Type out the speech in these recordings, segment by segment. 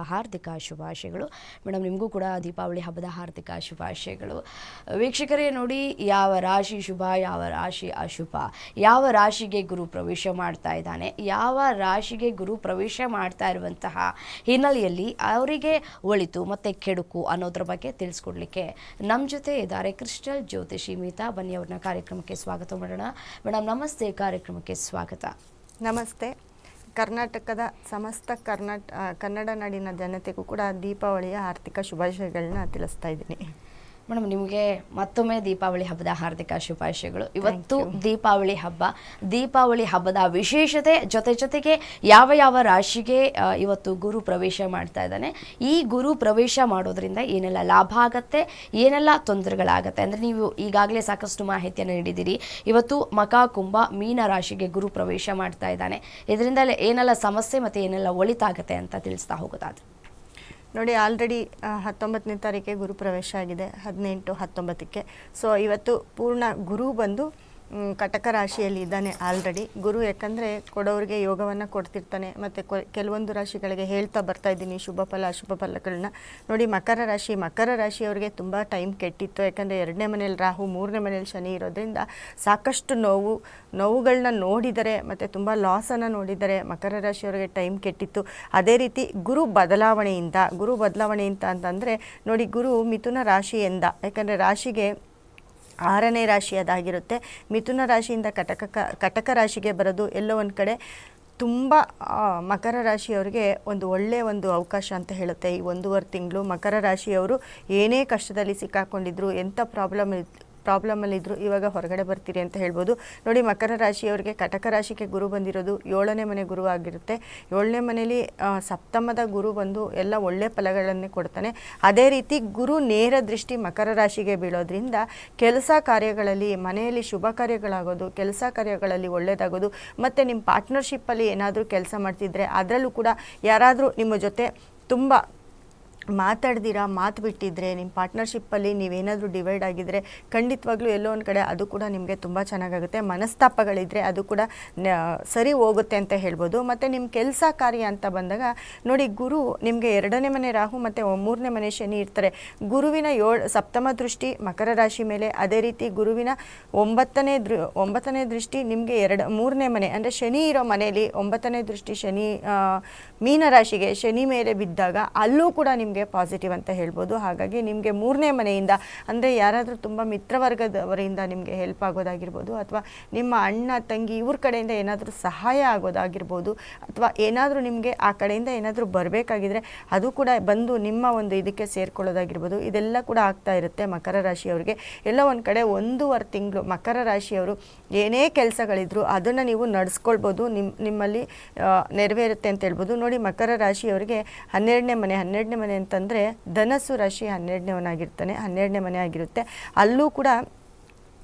ಹಾರ್ದಿಕ ಶುಭಾಶಯಗಳು. ಮೇಡಮ್, ನಿಮಗೂ ಕೂಡ ದೀಪಾವಳಿ ಹಬ್ಬದ ಹಾರ್ದಿಕ ಶುಭಾಶಯಗಳು. ವೀಕ್ಷಕರೇ, ನೋಡಿ, ಯಾವ ರಾಶಿ ಶುಭ, ಯಾವ ರಾಶಿ ಅಶುಭ? ಯಾವ ರಾಶಿಗೆ ಗುರು ಪ್ರವೇಶ ಮಾಡ್ತಾ ಇದ್ದಾನೆ? ಯಾವ ರಾಶಿಗೆ ಗುರು ಪ್ರವೇಶ ಮಾಡ್ತಾ ಇರುವಂತಹ ಹಿನ್ನೆಲೆಯಲ್ಲಿ ಅವರಿಗೆ ಒಳಿತು ಮತ್ತು ಕೆಡುಕು ಅನ್ನೋದ್ರ ಬಗ್ಗೆ ತಿಳಿಸ್ಕೊಡ್ಲಿಕ್ಕೆ ನಮ್ಮ ಜೊತೆ ಇದ್ದಾರೆ ಕ್ರಿಸ್ಟಲ್ ಜ್ಯೋತಿಷಿ ಮೀತಾ. ಬನ್ನಿ ಅವ್ರನ್ನ ಕಾರ್ಯಕ್ರಮಕ್ಕೆ ಸ್ವಾಗತ ಮಾಡೋಣ. ಮೇಡಮ್, ನಮಸ್ತೆ. ಕಾರ್ಯಕ್ರಮಕ್ಕೆ ಸ್ವಾಗತ. ನಮಸ್ತೆ. ಕರ್ನಾಟಕದ ಸಮಸ್ತ ಕರ್ನಾಟ ಕನ್ನಡ ನಾಡಿನ ಜನತೆಗೂ ಕೂಡ ದೀಪಾವಳಿಯ ಆರ್ಥಿಕ ಶುಭಾಶಯಗಳನ್ನ ತಿಳಿಸ್ತಾ ಇದ್ದೀನಿ. ಮೇಡಮ್ ನಿಮಗೆ ಮತ್ತೊಮ್ಮೆ ದೀಪಾವಳಿ ಹಬ್ಬದ ಹಾರ್ದಿಕ ಶುಭಾಶಯಗಳು. ಇವತ್ತು ದೀಪಾವಳಿ ಹಬ್ಬ. ದೀಪಾವಳಿ ಹಬ್ಬದ ವಿಶೇಷತೆ ಜೊತೆ ಜೊತೆಗೆ ಯಾವ ಯಾವ ರಾಶಿಗೆ ಇವತ್ತು ಗುರು ಪ್ರವೇಶ ಮಾಡ್ತಾ ಇದ್ದಾನೆ. ಈ ಗುರು ಪ್ರವೇಶ ಮಾಡೋದ್ರಿಂದ ಏನೆಲ್ಲ ಲಾಭ ಆಗತ್ತೆ ಏನೆಲ್ಲ ತೊಂದರೆಗಳಾಗತ್ತೆ? ಅಂದರೆ ನೀವು ಈಗಾಗಲೇ ಸಾಕಷ್ಟು ಮಾಹಿತಿಯನ್ನು ನೀಡಿದ್ದೀರಿ. ಇವತ್ತು ಮಕ ಕುಂಭ ಮೀನ ರಾಶಿಗೆ ಗುರು ಪ್ರವೇಶ ಮಾಡ್ತಾ ಇದ್ದಾನೆ. ಇದರಿಂದ ಏನೆಲ್ಲ ಸಮಸ್ಯೆ ಮತ್ತು ಏನೆಲ್ಲ ಒಳಿತಾಗತ್ತೆ ಅಂತ ತಿಳಿಸ್ತಾ ಹೋಗೋದಾದ್ರೆ. ನೋಡಿ ಆಲ್ರೆಡಿ ಹತ್ತೊಂಬತ್ತನೇ ತಾರೀಕಿಗೆ ಗುರು ಪ್ರವೇಶ ಆಗಿದೆ ಹದಿನೆಂಟು ಹತ್ತೊಂಬತ್ತಕ್ಕೆ. ಸೊ ಇವತ್ತು ಪೂರ್ಣ ಗುರು ಬಂದು ಕಟಕ ರಾಶಿಯಲ್ಲಿ ಇದ್ದಾನೆ ಆಲ್ರೆಡಿ ಗುರು ಯಾಕಂದರೆ ಕೊಡೋರಿಗೆ ಯೋಗವನ್ನು ಕೊಡ್ತಿರ್ತಾನೆ, ಮತ್ತು ಕೆಲವೊಂದು ರಾಶಿಗಳಿಗೆ ಹೇಳ್ತಾ ಬರ್ತಾ ಇದ್ದೀನಿ, ಶುಭ ಫಲ, ಅಶುಭ ಫಲಗಳನ್ನ. ನೋಡಿ, ಮಕರ ರಾಶಿ, ಮಕರ ರಾಶಿಯವರಿಗೆ ತುಂಬ ಟೈಮ್ ಕೆಟ್ಟಿತ್ತು. ಯಾಕಂದರೆ ಎರಡನೇ ಮನೇಲಿ ರಾಹು, ಮೂರನೇ ಮನೇಲಿ ಶನಿ ಇರೋದ್ರಿಂದ ಸಾಕಷ್ಟು ನೋವು ನೋವುಗಳನ್ನ ನೋಡಿದರೆ, ಮತ್ತು ತುಂಬ ಲಾಸನ್ನು ನೋಡಿದರೆ ಮಕರ ರಾಶಿಯವರಿಗೆ ಟೈಮ್ ಕೆಟ್ಟಿತ್ತು. ಅದೇ ರೀತಿ ಗುರು ಬದಲಾವಣೆಯಿಂದ ಗುರು ಬದಲಾವಣೆಯಿಂದ ಅಂತಂದರೆ, ನೋಡಿ, ಗುರು ಮಿಥುನ ರಾಶಿಯಿಂದ ಯಾಕಂದರೆ ರಾಶಿಗೆ ಆರನೇ ರಾಶಿ ಅದಾಗಿರುತ್ತೆ ಮಿಥುನ ರಾಶಿಯಿಂದ ಕಟಕ ಕಟಕ ರಾಶಿಗೆ ಬರೋದು ಎಲ್ಲೋ ಒಂದು ಕಡೆ ತುಂಬ ಮಕರ ರಾಶಿಯವರಿಗೆ ಒಂದು ಒಳ್ಳೆಯ ಒಂದು ಅವಕಾಶ ಅಂತ ಹೇಳುತ್ತೆ ಈ ಒಂದೂವರೆ ತಿಂಗಳು. ಮಕರ ರಾಶಿಯವರು ಏನೇ ಕಷ್ಟದಲ್ಲಿ ಸಿಕ್ಕಾಕೊಂಡಿದ್ರು, ಎಂಥ ಪ್ರಾಬ್ಲಮ್ ಪ್ರಾಬ್ಲಮಲ್ಲಿದ್ದರು ಇವಾಗ ಹೊರಗಡೆ ಬರ್ತೀರಿ ಅಂತ ಹೇಳ್ಬೋದು. ನೋಡಿ, ಮಕರ ರಾಶಿಯವರಿಗೆ ಕಟಕ ರಾಶಿಗೆ ಗುರು ಬಂದಿರೋದು ಏಳನೇ ಮನೆ ಗುರು ಆಗಿರುತ್ತೆ. ಏಳನೇ ಮನೇಲಿ ಸಪ್ತಮದ ಗುರು ಬಂದು ಎಲ್ಲ ಒಳ್ಳೆ ಫಲಗಳನ್ನೇ ಕೊಡ್ತಾನೆ. ಅದೇ ರೀತಿ ಗುರು ನೇರ ದೃಷ್ಟಿ ಮಕರ ರಾಶಿಗೆ ಬೀಳೋದ್ರಿಂದ ಕೆಲಸ ಕಾರ್ಯಗಳಲ್ಲಿ, ಮನೆಯಲ್ಲಿ ಶುಭ ಕಾರ್ಯಗಳಾಗೋದು, ಕೆಲಸ ಕಾರ್ಯಗಳಲ್ಲಿ ಒಳ್ಳೆಯದಾಗೋದು ಮತ್ತು ನಿಮ್ಮ ಪಾರ್ಟ್ನರ್ಶಿಪ್ಪಲ್ಲಿ ಏನಾದರೂ ಕೆಲಸ ಮಾಡ್ತಿದ್ರೆ ಅದರಲ್ಲೂ ಕೂಡ ಯಾರಾದರೂ ನಿಮ್ಮ ಜೊತೆ ತುಂಬ ಮಾತಾಡ್ದಿರಾ ಮಾತು ಬಿಟ್ಟಿದ್ರೆ ನಿಮ್ಮ ಪಾರ್ಟ್ನರ್ಶಿಪ್ಪಲ್ಲಿ ನೀವೇನಾದರೂ ಡಿವೈಡ್ ಆಗಿದ್ದರೆ ಖಂಡಿತವಾಗ್ಲೂ ಎಲ್ಲೋ ಒಂದು ಕಡೆ ಅದು ಕೂಡ ನಿಮಗೆ ತುಂಬ ಚೆನ್ನಾಗಾಗುತ್ತೆ. ಮನಸ್ತಾಪಗಳಿದ್ದರೆ ಅದು ಕೂಡ ಸರಿ ಹೋಗುತ್ತೆ ಅಂತ ಹೇಳ್ಬೋದು. ಮತ್ತು ನಿಮ್ಮ ಕೆಲಸ ಕಾರ್ಯ ಅಂತ ಬಂದಾಗ, ನೋಡಿ ಗುರು ನಿಮಗೆ ಎರಡನೇ ಮನೆ ರಾಹು ಮತ್ತು ಮೂರನೇ ಮನೆ ಶನಿ ಇರ್ತಾರೆ. ಗುರುವಿನ ಏಳು ಸಪ್ತಮ ದೃಷ್ಟಿ ಮಕರ ರಾಶಿ ಮೇಲೆ ಅದೇ ರೀತಿ ಗುರುವಿನ ಒಂಬತ್ತನೇ ದೃ, ಒಂಬತ್ತನೇ ದೃಷ್ಟಿ ನಿಮಗೆ ಎರಡು, ಮೂರನೇ ಮನೆ, ಅಂದರೆ ಶನಿ ಇರೋ ಮನೆಯಲ್ಲಿ ಒಂಬತ್ತನೇ ದೃಷ್ಟಿ ಶನಿ ಮೀನರಾಶಿಗೆ ಮೀನ ರಾಶಿಗೆ ಶನಿ ಮೇಲೆ ಬಿದ್ದಾಗ ಅಲ್ಲೂ ಕೂಡ ನಿಮಗೆ ಪಾಸಿಟಿವ್ ಅಂತ ಹೇಳ್ಬೋದು. ಹಾಗಾಗಿ ನಿಮಗೆ ಮೂರನೇ ಮನೆಯಿಂದ, ಅಂದರೆ ಯಾರಾದರೂ ತುಂಬ ಮಿತ್ರವರ್ಗದವರಿಂದ ನಿಮಗೆ ಹೆಲ್ಪ್ ಆಗೋದಾಗಿರ್ಬೋದು, ಅಥವಾ ನಿಮ್ಮ ಅಣ್ಣ, ತಂಗಿ ಇವ್ರ ಕಡೆಯಿಂದ ಏನಾದರೂ ಸಹಾಯ ಆಗೋದಾಗಿರ್ಬೋದು, ಅಥವಾ ಏನಾದರೂ ನಿಮಗೆ ಆ ಕಡೆಯಿಂದ ಏನಾದರೂ ಬರಬೇಕಾಗಿದ್ರೆ ಅದು ಕೂಡ ಬಂದು ನಿಮ್ಮ ಒಂದು ಇದಕ್ಕೆ ಸೇರ್ಕೊಳ್ಳೋದಾಗಿರ್ಬೋದು. ಇದೆಲ್ಲ ಕೂಡ ಆಗ್ತಾ ಇರುತ್ತೆ ಮಕರ ರಾಶಿಯವರಿಗೆ. ಎಲ್ಲ ಒಂದು ಕಡೆ ಒಂದೂವರೆ ತಿಂಗಳು ಮಕರ ರಾಶಿಯವರು ಏನೇ ಕೆಲಸಗಳಿದ್ರು ಅದನ್ನು ನೀವು ನಡೆಸ್ಕೊಳ್ಬೋದು. ನಿಮ್ಮ ನಿಮ್ಮಲ್ಲಿ ನೆರವೇರುತ್ತೆ ಅಂತ ಹೇಳ್ಬೋದು. ನೋಡಿ ಮಕರ ರಾಶಿಯವರಿಗೆ ಹನ್ನೆರಡನೇ ಮನೆ ಹನ್ನೆರಡನೇ ಮನೆ ಅಂತಂದರೆ ಧನಸ್ಸು ರಾಶಿ ಹನ್ನೆರಡನೇವನಾಗಿರ್ತಾನೆ ಹನ್ನೆರಡನೇ ಮನೆ ಆಗಿರುತ್ತೆ. ಅಲ್ಲೂ ಕೂಡ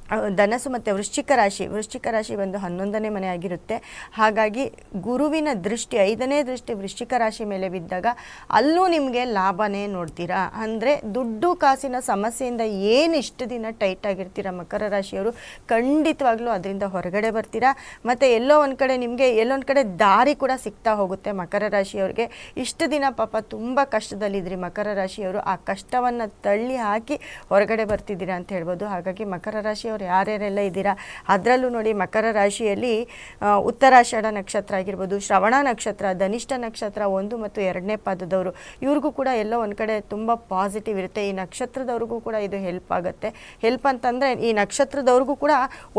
ಆ, ಧನಸ್ಸು ಮತ್ತು ವೃಶ್ಚಿಕ ರಾಶಿ ವೃಶ್ಚಿಕ ರಾಶಿ ಬಂದು ಹನ್ನೊಂದನೇ ಮನೆ ಆಗಿರುತ್ತೆ. ಹಾಗಾಗಿ ಗುರುವಿನ ದೃಷ್ಟಿ ಐದನೇ ದೃಷ್ಟಿ ವೃಶ್ಚಿಕ ರಾಶಿ ಮೇಲೆ ಬಿದ್ದಾಗ ಅಲ್ಲೂ ನಿಮಗೆ ಲಾಭನೇ ನೋಡ್ತೀರಾ? ಅಂದರೆ ದುಡ್ಡು ಕಾಸಿನ ಸಮಸ್ಯೆಯಿಂದ ಏನು ಇಷ್ಟು ದಿನ ಟೈಟ್ ಆಗಿರ್ತೀರ ಮಕರ ರಾಶಿಯವರು? ಖಂಡಿತವಾಗ್ಲೂ ಅದರಿಂದ ಹೊರಗಡೆ ಬರ್ತೀರಾ? ಮತ್ತು ಎಲ್ಲೋ ಒಂದು ಕಡೆ ನಿಮಗೆ ಎಲ್ಲೊಂದು ಕಡೆ ದಾರಿ ಕೂಡ ಸಿಗ್ತಾ ಹೋಗುತ್ತೆ ಮಕರ ರಾಶಿಯವ್ರಿಗೆ. ಇಷ್ಟು ದಿನ ಪಾಪ ತುಂಬ ಕಷ್ಟದಲ್ಲಿದ್ರಿ ಮಕರ ರಾಶಿಯವರು. ಆ ಕಷ್ಟವನ್ನು ತಳ್ಳಿ ಹಾಕಿ ಹೊರಗಡೆ ಬರ್ತಿದ್ದೀರಾ ಅಂತ ಹೇಳ್ಬೋದು. ಹಾಗಾಗಿ ಮಕರ ರಾಶಿಯವರು ಯಾರ್ಯಾರೆಲ್ಲ ಇದ್ದೀರಾ? ಅದರಲ್ಲೂ ನೋಡಿ ಮಕರ ರಾಶಿಯಲ್ಲಿ ಉತ್ತರಾಷಾಢ ನಕ್ಷತ್ರ ಆಗಿರ್ಬೋದು, ಶ್ರವಣ ನಕ್ಷತ್ರ, ಧನಿಷ್ಠ ನಕ್ಷತ್ರ ಒಂದು ಮತ್ತು ಎರಡನೇ ಪಾದದವರು. ಇವ್ರಿಗೂ ಕೂಡ ಎಲ್ಲೋ ಒಂದು ಕಡೆ ತುಂಬ ಪಾಸಿಟಿವ್ ಇರುತ್ತೆ. ಈ ನಕ್ಷತ್ರದವ್ರಿಗೂ ಕೂಡ ಇದು ಹೆಲ್ಪ್ ಆಗುತ್ತೆ. ಹೆಲ್ಪ್ ಅಂತಂದರೆ ಈ ನಕ್ಷತ್ರದವ್ರಿಗೂ ಕೂಡ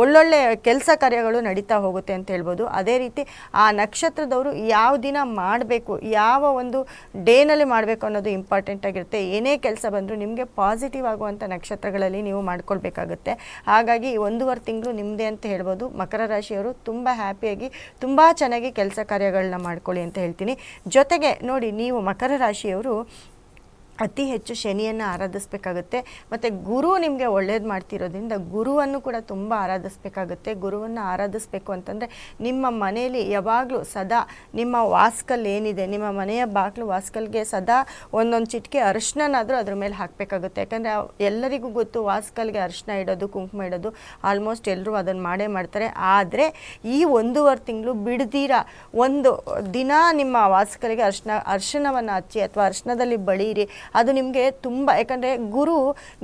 ಒಳ್ಳೊಳ್ಳೆ ಕೆಲಸ ಕಾರ್ಯಗಳು ನಡೀತಾ ಹೋಗುತ್ತೆ ಅಂತ ಹೇಳ್ಬೋದು. ಅದೇ ರೀತಿ ಆ ನಕ್ಷತ್ರದವರು ಯಾವ ದಿನ ಮಾಡಬೇಕು, ಯಾವ ಒಂದು ಡೇನಲ್ಲಿ ಮಾಡಬೇಕು ಅನ್ನೋದು ಇಂಪಾರ್ಟೆಂಟ್ ಆಗಿರುತ್ತೆ. ಏನೇ ಕೆಲಸ ಬಂದರೂ ನಿಮಗೆ ಪಾಸಿಟಿವ್ ಆಗುವಂಥ ನಕ್ಷತ್ರಗಳಲ್ಲಿ ನೀವು ಮಾಡ್ಕೊಳ್ಬೇಕಾಗುತ್ತೆ. ಹಾಗಾಗಿ ಈ ಒಂದೂವರೆ ತಿಂಗಳು ನಿಮ್ಮದೇ ಅಂತ ಹೇಳ್ಬೋದು. ಮಕರ ರಾಶಿಯವರು ತುಂಬ ಹ್ಯಾಪಿಯಾಗಿ ತುಂಬ ಚೆನ್ನಾಗಿ ಕೆಲಸ ಕಾರ್ಯಗಳನ್ನ ಮಾಡ್ಕೊಳ್ಳಿ ಅಂತ ಹೇಳ್ತೀನಿ. ಜೊತೆಗೆ ನೋಡಿ, ನೀವು ಮಕರ ರಾಶಿಯವರು ಅತಿ ಹೆಚ್ಚು ಶನಿಯನ್ನು ಆರಾಧಿಸ್ಬೇಕಾಗುತ್ತೆ. ಮತ್ತು ಗುರು ನಿಮಗೆ ಒಳ್ಳೇದು ಮಾಡ್ತಿರೋದ್ರಿಂದ ಗುರುವನ್ನು ಕೂಡ ತುಂಬ ಆರಾಧಿಸ್ಬೇಕಾಗುತ್ತೆ. ಗುರುವನ್ನು ಆರಾಧಿಸ್ಬೇಕು ಅಂತಂದರೆ ನಿಮ್ಮ ಮನೆಯಲ್ಲಿ ಯಾವಾಗಲೂ ಸದಾ ನಿಮ್ಮ ವಾಸ್ಕಲ್ ಏನಿದೆ, ನಿಮ್ಮ ಮನೆಯ ಬಾಗಿಲು ವಾಸ್ಕಲ್ಗೆ ಸದಾ ಒಂದೊಂದು ಚಿಟಿಕೆ ಅರಿಶಿನನಾದರೂ ಅದ್ರ ಮೇಲೆ ಹಾಕಬೇಕಾಗುತ್ತೆ. ಯಾಕಂದರೆ ಎಲ್ಲರಿಗೂ ಗೊತ್ತು ವಾಸ್ಕಲ್ಗೆ ಅರಿಶಿನ ಇಡೋದು, ಕುಂಕುಮ ಇಡೋದು ಆಲ್ಮೋಸ್ಟ್ ಎಲ್ಲರೂ ಅದನ್ನು ಮಾಡೇ ಮಾಡ್ತಾರೆ. ಆದರೆ ಈ ಒಂದೂವರೆ ತಿಂಗಳು ಬಿಡ್ದಿರ ಒಂದು ದಿನ ನಿಮ್ಮ ವಾಸ್ಕಲ್ಗೆ ಅರ್ಶಿನ ಅರ್ಶಿನವನ್ನು ಹಚ್ಚಿ ಅಥವಾ ಅರ್ಶಿನದಲ್ಲಿ ಬಳೀರಿ ಅದು ನಿಮಗೆ ತುಂಬ, ಯಾಕಂದರೆ ಗುರು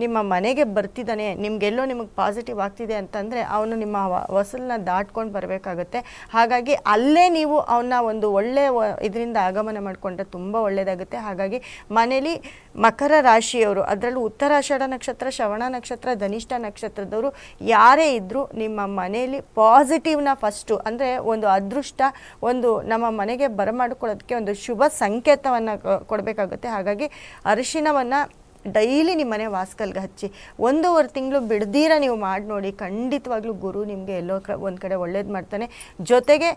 ನಿಮ್ಮ ಮನೆಗೆ ಬರ್ತಿದ್ದಾನೆ, ನಿಮಗೆಲ್ಲೋ ನಿಮಗೆ ಪಾಸಿಟಿವ್ ಆಗ್ತಿದೆ ಅಂತಂದರೆ ಅವನು ನಿಮ್ಮ ವಸಲನ್ನ ದಾಟ್ಕೊಂಡು ಬರಬೇಕಾಗುತ್ತೆ. ಹಾಗಾಗಿ ಅಲ್ಲೇ ನೀವು ಅವನ್ನ ಒಂದು ಒಳ್ಳೆಯ ಇದರಿಂದ ಆಗಮನ ಮಾಡಿಕೊಂಡ್ರೆ ತುಂಬ ಒಳ್ಳೆಯದಾಗುತ್ತೆ ಹಾಗಾಗಿ ಮನೇಲಿ ಮಕರ ರಾಶಿಯವರು, ಅದರಲ್ಲೂ ಉತ್ತರಾಷಾಢ ನಕ್ಷತ್ರ, ಶ್ರವಣ ನಕ್ಷತ್ರ, ಧನಿಷ್ಠ ನಕ್ಷತ್ರದವರು ಯಾರೇ ಇದ್ದರೂ ನಿಮ್ಮ ಮನೆಯಲ್ಲಿ ಪಾಸಿಟಿವ್ನ ಫಸ್ಟು ಅಂದರೆ ಒಂದು ಅದೃಷ್ಟ, ಒಂದು ನಮ್ಮ ಮನೆಗೆ ಬರಮಾಡಿಕೊಳ್ಳೋದಕ್ಕೆ ಒಂದು ಶುಭ ಸಂಕೇತವನ್ನು ಕೊಡಬೇಕಾಗುತ್ತೆ. ಹಾಗಾಗಿ ಅರಿಶಿನವನ್ನು ಡೈಲಿ ನಿಮ್ಮ ಮನೆ ವಾಸ್ಕಲ್ಗೆ ಹಚ್ಚಿ ಒಂದೂವರೆ ತಿಂಗಳು ಬಿಡ್ದೀರ ನೀವು ಮಾಡಿ ನೋಡಿ. ಖಂಡಿತವಾಗ್ಲೂ ಗುರು ನಿಮಗೆ ಎಲ್ಲೋ ಕ ಒಂದು ಕಡೆ ಒಳ್ಳೇದು ಮಾಡ್ತಾನೆ. ಜೊತೆಗೆ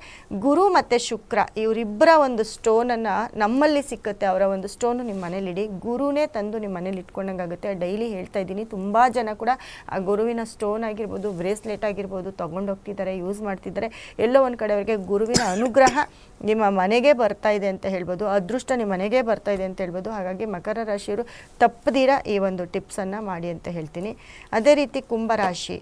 ಗುರು ಮತ್ತು ಶುಕ್ರ ಇವರಿಬ್ಬರ ಒಂದು ಸ್ಟೋನನ್ನು ನಮ್ಮಲ್ಲಿ ಸಿಕ್ಕುತ್ತೆ. ಅವರ ಒಂದು ಸ್ಟೋನು ನಿಮ್ಮ ಮನೇಲಿ ಇಡಿ. ಗುರುನೇ ತಂದು ನಿಮ್ಮ ಮನೇಲಿ ಇಟ್ಕೊಂಡಂಗಾಗುತ್ತೆ ಡೈಲಿ ಹೇಳ್ತಾ ಇದ್ದೀನಿ. ತುಂಬ ಜನ ಕೂಡ ಆ ಗುರುವಿನ ಸ್ಟೋನ್ ಆಗಿರ್ಬೋದು ಬ್ರೇಸ್ಲೆಟ್ ಆಗಿರ್ಬೋದು ತೊಗೊಂಡೋಗ್ತಿದ್ದಾರೆ ಯೂಸ್ ಮಾಡ್ತಿದ್ದಾರೆ. ಎಲ್ಲೋ ಒಂದು ಕಡೆ ಅವರಿಗೆ ಗುರುವಿನ ಅನುಗ್ರಹ ನಿಮ್ಮ ಮನೆಗೆ ಬರ್ತಾ ಇದೆ ಅಂತ ಹೇಳ್ಬೋದು. ಅದೃಷ್ಟ ನಿಮ್ಮ ಮನೆಗೆ ಬರ್ತಾ ಇದೆ ಅಂತ ಹೇಳ್ಬೋದು. ಹಾಗಾಗಿ ಮಕರ ರಾಶಿಯವರು ತಪ್ಪದಿರ ಈ ಒಂದು ಟಿಪ್ಸನ್ನು ಮಾಡಿ ಅಂತ ಹೇಳ್ತೀನಿ. ಅದೇ ರೀತಿ ಕುಂಭರಾಶಿ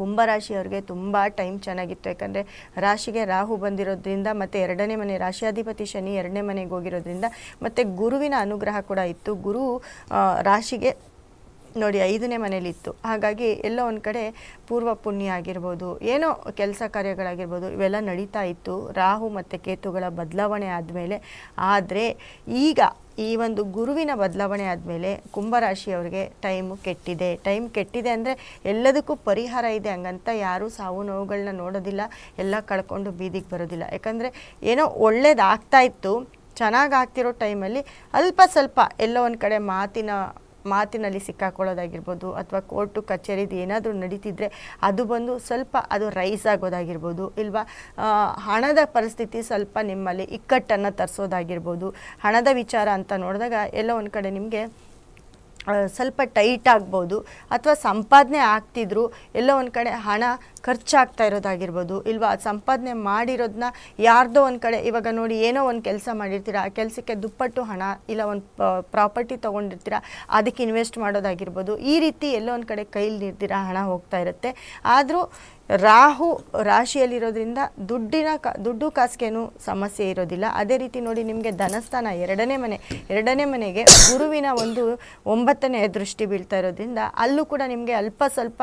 ಕುಂಭರಾಶಿಯವ್ರಿಗೆ ತುಂಬ ಟೈಮ್ ಚೆನ್ನಾಗಿತ್ತು. ಯಾಕಂದರೆ ರಾಶಿಗೆ ರಾಹು ಬಂದಿರೋದ್ರಿಂದ ಮತ್ತು ಎರಡನೇ ಮನೆ ರಾಶಿಯಾಧಿಪತಿ ಶನಿ ಎರಡನೇ ಮನೆಗೆ ಹೋಗಿರೋದ್ರಿಂದ ಮತ್ತು ಗುರುವಿನ ಅನುಗ್ರಹ ಕೂಡ ಇತ್ತು. ಗುರು ರಾಶಿಗೆ ನೋಡಿ ಐದನೇ ಮನೇಲಿತ್ತು ಹಾಗಾಗಿ ಎಲ್ಲೋ ಒಂದು ಕಡೆ ಪೂರ್ವ ಪುಣ್ಯ ಆಗಿರ್ಬೋದು, ಏನೋ ಕೆಲಸ ಕಾರ್ಯಗಳಾಗಿರ್ಬೋದು, ಇವೆಲ್ಲ ನಡೀತಾ ಇತ್ತು. ರಾಹು ಮತ್ತು ಕೇತುಗಳ ಬದಲಾವಣೆ ಆದಮೇಲೆ. ಆದರೆ ಈಗ ಈ ಒಂದು ಗುರುವಿನ ಬದಲಾವಣೆ ಆದಮೇಲೆ ಕುಂಭರಾಶಿಯವರಿಗೆ ಟೈಮ್ ಕೆಟ್ಟಿದೆ. ಟೈಮ್ ಕೆಟ್ಟಿದೆ ಅಂದರೆ ಎಲ್ಲದಕ್ಕೂ ಪರಿಹಾರ ಇದೆ ಹಂಗಂತ ಯಾರೂ ಸಾವು ನೋವುಗಳನ್ನ ನೋಡೋದಿಲ್ಲ, ಎಲ್ಲ ಕಳ್ಕೊಂಡು ಬೀದಿಗೆ ಬರೋದಿಲ್ಲ. ಯಾಕಂದರೆ ಏನೋ ಒಳ್ಳೇದಾಗ್ತಾ ಇತ್ತು, ಚೆನ್ನಾಗಿ ಆಗ್ತಿರೋ ಟೈಮಲ್ಲಿ ಅಲ್ಪ ಸ್ವಲ್ಪ ಎಲ್ಲೋ ಒಂದು ಕಡೆ ಮಾತಿನ ಮಾತಿನಲ್ಲಿ ಸಿಕ್ಕಾಕೊಳ್ಳೋದಾಗಿರ್ಬೋದು ಅಥವಾ ಕೋರ್ಟು ಕಚೇರಿದು ಏನಾದರೂ ನಡೀತಿದ್ರೆ ಅದು ಬಂದು ಸ್ವಲ್ಪ ಅದು ರೈಸ್ ಆಗೋದಾಗಿರ್ಬೋದು ಇಲ್ವಾ? ಹಣದ ಪರಿಸ್ಥಿತಿ ಸ್ವಲ್ಪ ನಿಮ್ಮಲ್ಲಿ ಇಕ್ಕಟ್ಟನ್ನು ತರಿಸೋದಾಗಿರ್ಬೋದು. ಹಣದ ವಿಚಾರ ಅಂತ ನೋಡಿದಾಗ ಎಲ್ಲೋ ಒಂದು ಕಡೆ ನಿಮಗೆ ಸ್ವಲ್ಪ ಟೈಟ್ ಆಗ್ಬೋದು ಅಥವಾ ಸಂಪಾದನೆ ಆಗ್ತಿದ್ರು ಎಲ್ಲೋ ಒಂದು ಕಡೆ ಹಣ ಖರ್ಚಾಗ್ತಾ ಇರೋದಾಗಿರ್ಬೋದು, ಇಲ್ವಾ? ಸಂಪಾದನೆ ಮಾಡಿರೋದನ್ನ ಯಾರ್ದೋ ಒಂದು ಕಡೆ, ಇವಾಗ ನೋಡಿ ಏನೋ ಒಂದು ಕೆಲಸ ಮಾಡಿರ್ತೀರ, ಆ ಕೆಲಸಕ್ಕೆ ದುಪ್ಪಟ್ಟು ಹಣ ಇಲ್ಲ ಒಂದು ಪ್ರಾಪರ್ಟಿ ತೊಗೊಂಡಿರ್ತೀರ, ಅದಕ್ಕೆ ಇನ್ವೆಸ್ಟ್ ಮಾಡೋದಾಗಿರ್ಬೋದು, ಈ ರೀತಿ ಎಲ್ಲೋ ಒಂದು ಕಡೆ ಕೈಲಿ ನಿರ್ದಿರ ಹಣ ಹೋಗ್ತಾ ಇರುತ್ತೆ. ಆದರೂ ರಾಹು ರಾಶಿಯಲ್ಲಿರೋದ್ರಿಂದ ದುಡ್ಡಿನ ಕ, ದುಡ್ಡು ಕಾಸಿಗೇನು ಸಮಸ್ಯೆ ಇರೋದಿಲ್ಲ. ಅದೇ ರೀತಿ ನೋಡಿ ನಿಮಗೆ ಧನಸ್ಥಾನ ಎರಡನೇ ಮನೆ, ಎರಡನೇ ಮನೆಗೆ ಗುರುವಿನ ಒಂದು ಒಂಬತ್ತನೇ ದೃಷ್ಟಿ ಬೀಳ್ತಾ ಇರೋದ್ರಿಂದ ಅಲ್ಲೂ ಕೂಡ ನಿಮಗೆ ಅಲ್ಪ ಸ್ವಲ್ಪ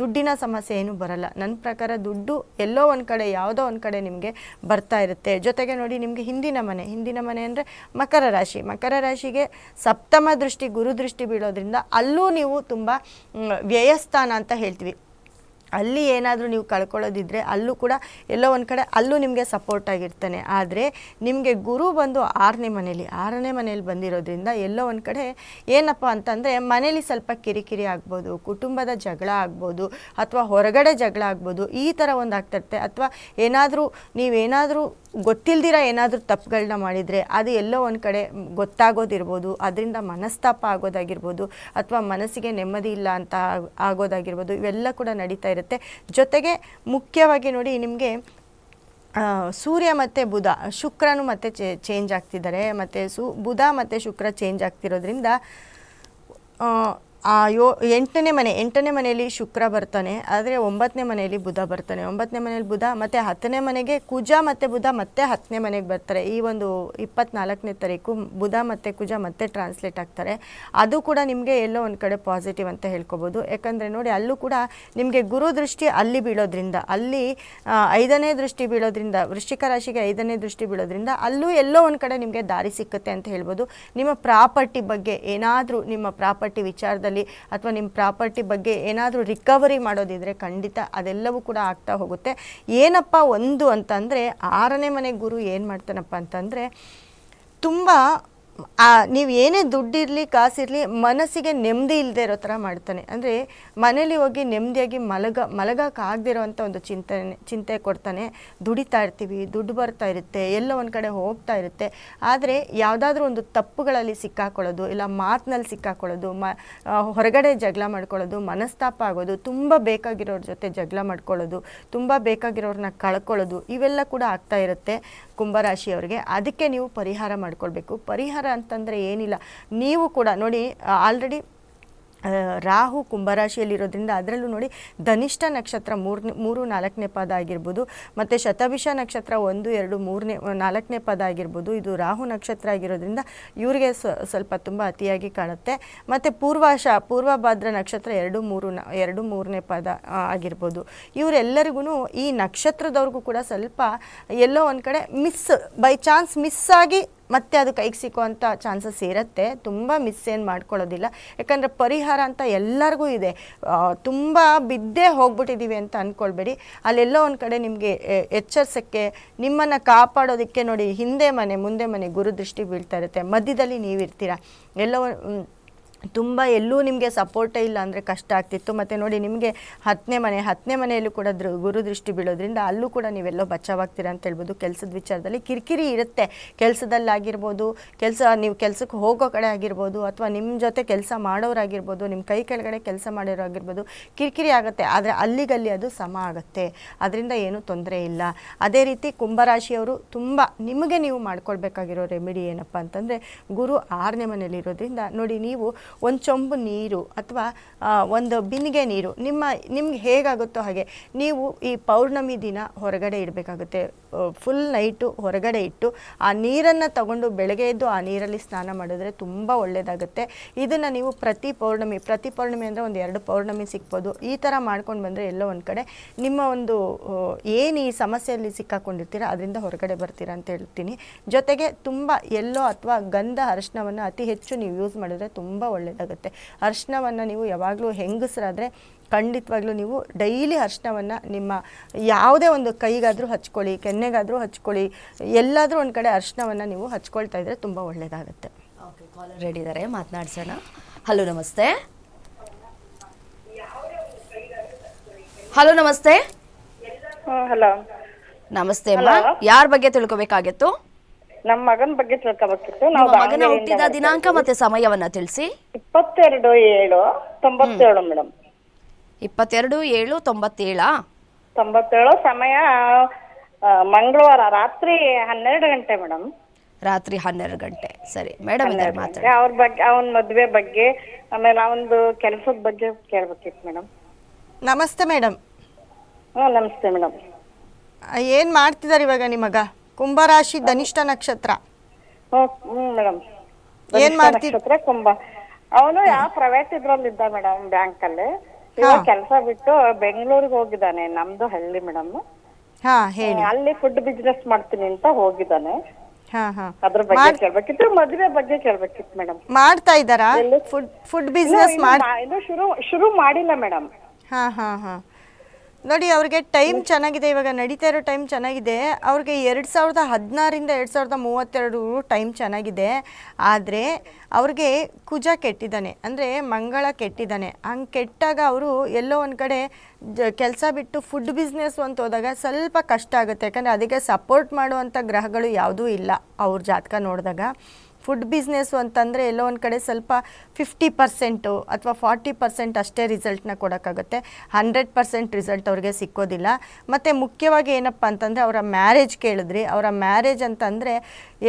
ದುಡ್ಡಿನ ಸಮಸ್ಯೆ ಏನು ಬರಲ್ಲ. ನನ್ನ ಪ್ರಕಾರ ದುಡ್ಡು ಎಲ್ಲೋ ಒಂದು ಕಡೆ, ಯಾವುದೋ ಒಂದು ಕಡೆ ನಿಮಗೆ ಬರ್ತಾ ಇರುತ್ತೆ. ಜೊತೆಗೆ ನೋಡಿ ನಿಮಗೆ ಹಿಂದಿನ ಮನೆ ಹಿಂದಿನ ಮನೆ ಅಂದರೆ ಮಕರ ರಾಶಿ. ಮಕರ ರಾಶಿಗೆ ಸಪ್ತಮ ದೃಷ್ಟಿ, ಗುರು ದೃಷ್ಟಿ ಬೀಳೋದ್ರಿಂದ ಅಲ್ಲೂ ನೀವು ತುಂಬ ವ್ಯಯಸ್ಥಾನ ಅಂತ ಹೇಳ್ತೀವಿ. ಅಲ್ಲಿ ಏನಾದರೂ ನೀವು ಕಳ್ಕೊಳ್ಳೋದಿದ್ರೆ ಅಲ್ಲೂ ಕೂಡ ಎಲ್ಲೋ ಒಂದು ಕಡೆ ಅಲ್ಲೂ ನಿಮಗೆ ಸಪೋರ್ಟ್ ಆಗಿರ್ತಾನೆ. ಆದರೆ ನಿಮಗೆ ಗುರು ಬಂದು ಆರನೇ ಮನೇಲಿ ಆರನೇ ಮನೇಲಿ ಬಂದಿರೋದ್ರಿಂದ ಎಲ್ಲೋ ಒಂದು ಕಡೆ ಏನಪ್ಪ ಅಂತಂದರೆ ಮನೇಲಿ ಸ್ವಲ್ಪ ಕಿರಿಕಿರಿ ಆಗ್ಬೋದು, ಕುಟುಂಬದ ಜಗಳ ಆಗ್ಬೋದು, ಅಥವಾ ಹೊರಗಡೆ ಜಗಳ ಆಗ್ಬೋದು, ಈ ಥರ ಒಂದು ಆಗ್ತಿರುತ್ತೆ ಅಥವಾ ಏನಾದರೂ ನೀವೇನಾದರೂ ಗೊತ್ತಿಲ್ದಿರ ಏನಾದರೂ ತಪ್ಪುಗಳನ್ನ ಮಾಡಿದರೆ ಅದು ಎಲ್ಲೋ ಒಂದು ಕಡೆ ಗೊತ್ತಾಗೋದಿರ್ಬೋದು, ಅದರಿಂದ ಮನಸ್ತಾಪ ಆಗೋದಾಗಿರ್ಬೋದು, ಅಥವಾ ಮನಸ್ಸಿಗೆ ನೆಮ್ಮದಿ ಇಲ್ಲ ಅಂತ ಆಗ್- ಆಗೋದಾಗಿರ್ಬೋದು, ಇವೆಲ್ಲ ಕೂಡ ನಡೀತಾ ಇರುತ್ತೆ. ಜೊತೆಗೆ ಮುಖ್ಯವಾಗಿ ನೋಡಿ ನಿಮಗೆ ಸೂರ್ಯ ಮತ್ತು ಬುಧ, ಶುಕ್ರನು ಮತ್ತೆ ಚೇಂಜ್ ಆಗ್ತಿದ್ದಾರೆ. ಮತ್ತು ಸು, ಬುಧ ಮತ್ತು ಶುಕ್ರ ಚೇಂಜ್ ಆಗ್ತಿರೋದ್ರಿಂದ ಆ, ಯೋ ಎಂಟನೇ ಮನೆ ಎಂಟನೇ ಮನೆಯಲ್ಲಿ ಶುಕ್ರ ಬರ್ತಾನೆ ಆದರೆ ಒಂಬತ್ತನೇ ಮನೆಯಲ್ಲಿ ಬುಧ ಬರ್ತಾನೆ. ಒಂಬತ್ತನೇ ಮನೆಯಲ್ಲಿ ಬುಧ ಮತ್ತು ಹತ್ತನೇ ಮನೆಗೆ ಕುಜ ಮತ್ತು ಬುಧ ಮತ್ತೆ ಹತ್ತನೇ ಮನೆಗೆ ಬರ್ತಾರೆ. ಈ ಒಂದು ಇಪ್ಪತ್ನಾಲ್ಕನೇ ತಾರೀಕು ಬುಧ ಮತ್ತು ಕುಜ ಮತ್ತೆ ಟ್ರಾನ್ಸ್ಲೇಟ್ ಆಗ್ತಾರೆ. ಅದು ಕೂಡ ನಿಮಗೆ ಎಲ್ಲೋ ಒಂದು ಕಡೆ ಪಾಸಿಟಿವ್ ಅಂತ ಹೇಳ್ಕೊಬೋದು. ಯಾಕಂದರೆ ನೋಡಿ ಅಲ್ಲೂ ಕೂಡ ನಿಮಗೆ ಗುರು ದೃಷ್ಟಿ ಅಲ್ಲಿ ಬೀಳೋದ್ರಿಂದ ಅಲ್ಲಿ ಐದನೇ ದೃಷ್ಟಿ ಬೀಳೋದ್ರಿಂದ ವೃಶ್ಚಿಕ ರಾಶಿಗೆ ಐದನೇ ದೃಷ್ಟಿ ಬೀಳೋದ್ರಿಂದ ಅಲ್ಲೂ ಎಲ್ಲೋ ಒಂದು ಕಡೆ ನಿಮಗೆ ದಾರಿ ಸಿಕ್ಕುತ್ತೆ ಅಂತ ಹೇಳ್ಬೋದು. ನಿಮ್ಮ ಪ್ರಾಪರ್ಟಿ ಬಗ್ಗೆ ಏನಾದರೂ ನಿಮ್ಮ ಪ್ರಾಪರ್ಟಿ ವಿಚಾರದಲ್ಲಿ ಅಥವಾ ನಿಮ್ಮ ಪ್ರಾಪರ್ಟಿ ಬಗ್ಗೆ ಏನಾದರೂ ರಿಕವರಿ ಮಾಡೋದಿದ್ರೆ ಖಂಡಿತ ಅದೆಲ್ಲವೂ ಕೂಡ ಆಗ್ತಾ ಹೋಗುತ್ತೆ. ಏನಪ್ಪ ಒಂದು ಅಂತಂದರೆ ಆರನೇ ಮನೆ ಗುರು ಏನು ಮಾಡ್ತಾನಪ್ಪ ಅಂತಂದರೆ ತುಂಬ ನೀವು ಏನೇ ದುಡ್ಡಿರಲಿ, ಕಾಸಿರಲಿ, ಮನಸ್ಸಿಗೆ ನೆಮ್ಮದಿ ಇಲ್ಲದೆ ಇರೋ ಥರ ಮಾಡ್ತಾನೆ. ಅಂದರೆ ಮನೇಲಿ ಹೋಗಿ ನೆಮ್ಮದಿಯಾಗಿ ಮಲಗ ಮಲಗಕ್ಕಾಗದಿರೋವಂಥ ಒಂದು ಚಿಂತನೆ, ಚಿಂತೆ ಕೊಡ್ತಾನೆ. ದುಡಿತಾ ಇರ್ತೀವಿ, ದುಡ್ಡು ಬರ್ತಾ ಇರುತ್ತೆ, ಎಲ್ಲೋ ಒಂದು ಕಡೆ ಹೋಗ್ತಾ ಇರುತ್ತೆ. ಆದರೆ ಯಾವುದಾದ್ರೂ ಒಂದು ತಪ್ಪುಗಳಲ್ಲಿ ಸಿಕ್ಕಾಕೊಳ್ಳೋದು, ಇಲ್ಲ ಮಾತಿನಲ್ಲಿ ಸಿಕ್ಕಾಕೊಳ್ಳೋದು, ಮ ಹೊರಗಡೆ ಜಗಳ ಮಾಡ್ಕೊಳ್ಳೋದು, ಮನಸ್ತಾಪ ಆಗೋದು, ತುಂಬ ಬೇಕಾಗಿರೋರ ಜೊತೆ ಜಗಳ ಮಾಡ್ಕೊಳ್ಳೋದು, ತುಂಬ ಬೇಕಾಗಿರೋರನ್ನ ಕಳ್ಕೊಳ್ಳೋದು, ಇವೆಲ್ಲ ಕೂಡ ಆಗ್ತಾ ಇರುತ್ತೆ ಕುಂಭರಾಶಿಯವರಿಗೆ. ಅದಕ್ಕೆ ನೀವು ಪರಿಹಾರ ಮಾಡ್ಕೊಳ್ಬೇಕು. ಪರಿಹಾರ ಅಂತಂದರೆ ಏನಿಲ್ಲ. ನೀವು ಕೂಡ ನೋಡಿ ಆಲ್ರೆಡಿ ರಾಹು ಕುಂಭರಾಶಿಯಲ್ಲಿರೋದ್ರಿಂದ ಅದರಲ್ಲೂ ನೋಡಿ ಧನಿಷ್ಠ ನಕ್ಷತ್ರ ಮೂರನೇ, ಮೂರು ನಾಲ್ಕನೇ ಪದ ಆಗಿರ್ಬೋದು, ಮತ್ತು ಶತಭಿಷ ನಕ್ಷತ್ರ ಒಂದು, ಎರಡು, ಮೂರನೇ ನಾಲ್ಕನೇ ಪದ ಆಗಿರ್ಬೋದು, ಇದು ರಾಹು ನಕ್ಷತ್ರ ಆಗಿರೋದ್ರಿಂದ ಇವರಿಗೆ ಸ್ವಲ್ಪ ತುಂಬ ಅತಿಯಾಗಿ ಕಾಣುತ್ತೆ. ಮತ್ತು ಪೂರ್ವಾಶ, ಪೂರ್ವಭಾದ್ರ ನಕ್ಷತ್ರ ಎರಡು, ಮೂರು ಎರಡು, ಮೂರನೇ ಪದ ಆಗಿರ್ಬೋದು. ಇವರೆಲ್ಲರಿಗೂ ಈ ನಕ್ಷತ್ರದವ್ರಿಗೂ ಕೂಡ ಸ್ವಲ್ಪ ಎಲ್ಲೋ ಒಂದು ಕಡೆ ಮಿಸ್, ಬೈ ಚಾನ್ಸ್ ಮಿಸ್ ಆಗಿ ಮತ್ತೆ ಅದು ಕೈಗೆ ಸಿಕ್ಕುವಂಥ ಚಾನ್ಸಸ್ ಇರುತ್ತೆ. ತುಂಬ ಮಿಸ್ ಏನು ಮಾಡ್ಕೊಳ್ಳೋದಿಲ್ಲ. ಯಾಕಂದರೆ ಪರಿಹಾರ ಅಂತ ಎಲ್ಲರಿಗೂ ಇದೆ. ತುಂಬ ಬಿದ್ದೇ ಹೋಗ್ಬಿಟ್ಟಿದ್ದೀವಿ ಅಂತ ಅಂದ್ಕೊಳ್ಬೇಡಿ ಅಲ್ಲೆಲ್ಲೋ ಒಂದು ಕಡೆ ನಿಮಗೆ ಎಚ್ಚರಿಸೋಕ್ಕೆ, ನಿಮ್ಮನ್ನು ಕಾಪಾಡೋದಕ್ಕೆ ನೋಡಿ ಹಿಂದೆ ಮನೆ, ಮುಂದೆ ಮನೆ ಗುರುದೃಷ್ಟಿ ಬೀಳ್ತಾ ಇರುತ್ತೆ. ಮಧ್ಯದಲ್ಲಿ ನೀವಿರ್ತೀರ? ಎಲ್ಲೋ ತುಂಬ ಎಲ್ಲೂ ನಿಮಗೆ ಸಪೋರ್ಟೇ ಇಲ್ಲ ಅಂದರೆ ಕಷ್ಟ ಆಗ್ತಿತ್ತು. ಮತ್ತು ನೋಡಿ ನಿಮಗೆ ಹತ್ತನೇ ಮನೆ ಹತ್ತನೇ ಮನೆಯಲ್ಲೂ ಕೂಡ ದೃ, ಗುರು ದೃಷ್ಟಿ ಬೀಳೋದ್ರಿಂದ ಅಲ್ಲೂ ಕೂಡ ನೀವೆಲ್ಲೋ ಬಚಾವಾಗ್ತೀರಾ ಅಂತ ಹೇಳ್ಬೋದು. ಕೆಲಸದ ವಿಚಾರದಲ್ಲಿ ಕಿರಿಕಿರಿ ಇರುತ್ತೆ. ಕೆಲಸದಲ್ಲಾಗಿರ್ಬೋದು, ಕೆಲಸ ನೀವು ಕೆಲಸಕ್ಕೆ ಹೋಗೋ ಕಡೆ ಆಗಿರ್ಬೋದು, ಅಥವಾ ನಿಮ್ಮ ಜೊತೆ ಕೆಲಸ ಮಾಡೋರಾಗಿರ್ಬೋದು ನಿಮ್ಮ ಕೈ ಕೆಳಗಡೆ ಕೆಲಸ ಮಾಡೋರಾಗಿರ್ಬೋದು ಕಿರಿಕಿರಿ ಆಗುತ್ತೆ. ಆದರೆ ಅಲ್ಲಿಗಲ್ಲಿ ಅದು ಸಮ ಆಗುತ್ತೆ. ಅದರಿಂದ ಏನೂ ತೊಂದರೆ ಇಲ್ಲ. ಅದೇ ರೀತಿ ಕುಂಭರಾಶಿಯವರು ತುಂಬ ನಿಮಗೆ ನೀವು ಮಾಡ್ಕೊಳ್ಬೇಕಾಗಿರೋ ರೆಮಿಡಿ ಏನಪ್ಪ ಅಂತಂದರೆ ಗುರು ಆರನೇ ಮನೆಯಲ್ಲಿರೋದ್ರಿಂದ ನೋಡಿ ನೀವು ಒಂದು ಚೊಂಬು ನೀರು ಅಥವಾ ಒಂದು ಬಿನ್ನಿಗೆ ನೀರು, ನಿಮ್ಮ, ನಿಮ್ಗೆ ಹೇಗಾಗುತ್ತೋ ಹಾಗೆ, ನೀವು ಈ ಪೌರ್ಣಮಿ ದಿನ ಹೊರಗಡೆ ಇಡಬೇಕಾಗುತ್ತೆ. ಫುಲ್ ನೈಟು ಹೊರಗಡೆ ಇಟ್ಟು, ಆ ನೀರನ್ನು ತಗೊಂಡು ಬೆಳಗ್ಗೆ ಎದ್ದು ಆ ನೀರಲ್ಲಿ ಸ್ನಾನ ಮಾಡಿದ್ರೆ ತುಂಬ ಒಳ್ಳೆಯದಾಗುತ್ತೆ ಇದನ್ನು ನೀವು ಪ್ರತಿ ಪೌರ್ಣಮಿ ಪ್ರತಿ ಪೌರ್ಣಮಿ ಅಂದರೆ ಒಂದು ಎರಡು ಪೌರ್ಣಮಿ ಸಿಗ್ಬೋದು. ಈ ಥರ ಮಾಡ್ಕೊಂಡು ಬಂದರೆ ಎಲ್ಲೋ ಒಂದು ಕಡೆ ನಿಮ್ಮ ಒಂದು ಏನು ಈ ಸಮಸ್ಯೆಯಲ್ಲಿ ಸಿಕ್ಕಾಕೊಂಡಿರ್ತೀರ, ಅದರಿಂದ ಹೊರಗಡೆ ಬರ್ತೀರಾ ಅಂತ ಹೇಳ್ತೀನಿ. ಜೊತೆಗೆ ತುಂಬ ಎಲ್ಲೋ ಅಥವಾ ಗಂಧ ಅರಿಶಿನವನ್ನು ಅತಿ ಹೆಚ್ಚು ನೀವು ಯೂಸ್ ಮಾಡಿದ್ರೆ ತುಂಬ ಒಳ್ಳೆಯದಾಗುತ್ತೆ ಅರ್ಶನವನ್ನು ನೀವು ಯಾವಾಗಲೂ ಹೆಂಗಸರಾದರೆ ಖಂಡಿತವಾಗ್ಲೂ ನೀವು ಡೈಲಿ ಅರ್ಶನವನ್ನು ನಿಮ್ಮ ಯಾವುದೇ ಒಂದು ಕೈಗಾದರೂ ಹಚ್ಕೊಳ್ಳಿ ಕೆನ್ನೆಗಾದರೂ ಹಚ್ಕೊಳ್ಳಿ ಎಲ್ಲಾದರೂ ಒಂದು ಕಡೆ ಅರ್ಶನವನ್ನು ನೀವು ಹಚ್ಕೊಳ್ತಾ ಇದ್ರೆ ತುಂಬ ಒಳ್ಳೆಯದಾಗುತ್ತೆ ಓಕೆ ಕಾಲರ್ ರೆಡಿ ಇದ್ದಾರೆ ಮಾತನಾಡ್ಸೋಣ. ಹಲೋ ನಮಸ್ತೆ. ಹಲೋ ನಮಸ್ತೆ. ಹಲೋ ನಮಸ್ತೆ ಅಮ್ಮ. ಯಾರ ಬಗ್ಗೆ ತಿಳ್ಕೊಬೇಕಾಗಿತ್ತು? ನಮ್ಮ ಮಗನ ಬಗ್ಗೆ ತಿಳ್ಕೊಬೇಕಿತ್ತು. ನಿಮ್ಮ ನಾವು ಮಗನ ಹುಟ್ಟಿದ ದಿನಾಂಕ ಮತ್ತೆ ಸಮಯವನ್ನ ತಿಳಿಸಿ. ಇಪ್ಪತ್ತೆರಡು ಏಳು ತೊಂಬತ್ತೇಳು ಮೇಡಮ್. ಇಪ್ಪತ್ತೆರಡು ಏಳು ತೊಂಬತ್ತೇಳ? ತೊಂಬತ್ತೇಳು ಸಮಯ ಆ, ಮಂಗಳವಾರ ರಾತ್ರಿ ಹನ್ನೆರಡು ಗಂಟೆ ಮೇಡಮ್. ರಾತ್ರಿ ಹನ್ನೆರಡು ಗಂಟೆ. ಸರಿ ಮೇಡಮ್ ಇದ್ದಾರೆ ಮಾತಾಡಿ. ಅವ್ರ ಬಗ್ಗೆ ಅವನ ಮದ್ವೆ ಬಗ್ಗೆ ಆಮೇಲೆ ಅವನದು ಕೆಲಸದ ಬಗ್ಗೆ ಕೇಳ್ಬೇಕಿತ್ತು ಮೇಡಮ್. ನಮಸ್ತೆ ಮೇಡಮ್. ಹ್ಞೂ ನಮಸ್ತೆ ಮೇಡಮ್. ಏನ್ ಮಾಡ್ತಿದ್ದಾರೆ ಇವಾಗ ನಿಮ್ಮ ಮಗ? ಕುಂಭರಾಶಿ ಧನಿಷ್ಠ ನಕ್ಷತ್ರ. ಮೇಡಮ್ ಏನ್ ಮಾಡ್ತಿದ್ರೆ ನಕ್ಷತ್ರ ಕುಂಭ. ಅವನು ಯಾವ ಪ್ರೈವೇಟ್ ಇದ್ರಲ್ಲಿ ಇದ್ದ ಮೇಡಮ್ ಬ್ಯಾಂಕ್ ಅಲ್ಲಿ ಇವಾಗ ಕೆಲಸ ಬಿಟ್ಟು ಬೆಂಗಳೂರಿಗೆ ಹೋಗಿದ್ದಾನೆ ನಮ್ದು ಹಳ್ಳಿ ಮೇಡಮ್ ಹಾಂ ಹೇಳಿ. ಅಲ್ಲಿ ಫುಡ್ ಬಿಸ್ನೆಸ್ ಮಾಡ್ತೀನಿ ಅಂತ ಹೋಗಿದ್ದಾನೆ. ಹಾಂ ಹಾಂ. ಅದ್ರ ಬಗ್ಗೆ ಕೇಳ್ಬೇಕಿತ್ತು ಮದುವೆ ಬಗ್ಗೆ ಕೇಳ್ಬೇಕಿತ್ತು ಮೇಡಮ್ ಮಾಡ್ತಾ ಇದ್ದಾರಾ? ಫುಡ್ ಫುಡ್ ಬಿಸ್ನೆಸ್ ಮಾಡಿ ಇದು ಶುರು ಶುರು ಮಾಡಿಲ್ಲ ಮೇಡಮ್ ಹಾ ಹಾ ಹಾಂ. ನೋಡಿ, ಅವ್ರಿಗೆ ಟೈಮ್ ಚೆನ್ನಾಗಿದೆ, ಇವಾಗ ನಡೀತಾ ಇರೋ ಟೈಮ್ ಚೆನ್ನಾಗಿದೆ. ಅವ್ರಿಗೆ ಎರಡು ಸಾವಿರದ ಹದಿನಾರಿಂದ ಎರಡು ಸಾವಿರದ ಮೂವತ್ತೆರಡು ಟೈಮ್ ಚೆನ್ನಾಗಿದೆ. ಆದರೆ ಅವ್ರಿಗೆ ಕುಜ ಕೆಟ್ಟಿದ್ದಾನೆ. ಅಂದರೆ ಮಂಗಳ ಕೆಟ್ಟಿದ್ದಾನೆ. ಹಂಗೆ ಕೆಟ್ಟಾಗ ಅವರು ಎಲ್ಲೋ ಒಂದು ಕಡೆ ಕೆಲಸ ಬಿಟ್ಟು ಫುಡ್ ಬಿಸ್ನೆಸ್ ಅಂತ ಹೋದಾಗ ಸ್ವಲ್ಪ ಕಷ್ಟ ಆಗುತ್ತೆ. ಯಾಕಂದರೆ ಅದಕ್ಕೆ ಸಪೋರ್ಟ್ ಮಾಡುವಂಥ ಗ್ರಹಗಳು ಯಾವುದೂ ಇಲ್ಲ ಅವ್ರ ಜಾತಕ ನೋಡಿದಾಗ. ಫುಡ್ ಬಿಸ್ನೆಸ್ಸು ಅಂತಂದರೆ ಎಲ್ಲೋ ಒಂದು ಕಡೆ ಸ್ವಲ್ಪ ಫಿಫ್ಟಿ ಪರ್ಸೆಂಟು ಅಥವಾ ಫಾರ್ಟಿ ಪರ್ಸೆಂಟ್ ಅಷ್ಟೇ ರಿಸಲ್ಟ್ನ ಕೊಡೋಕ್ಕಾಗುತ್ತೆ. ಹಂಡ್ರೆಡ್ ಪರ್ಸೆಂಟ್ ರಿಸಲ್ಟ್ ಅವ್ರಿಗೆ ಸಿಕ್ಕೋದಿಲ್ಲ. ಮತ್ತು ಮುಖ್ಯವಾಗಿ ಏನಪ್ಪ ಅಂತಂದರೆ ಅವರ ಮ್ಯಾರೇಜ್ ಕೇಳಿದ್ರಿ. ಅವರ ಮ್ಯಾರೇಜ್ ಅಂತಂದರೆ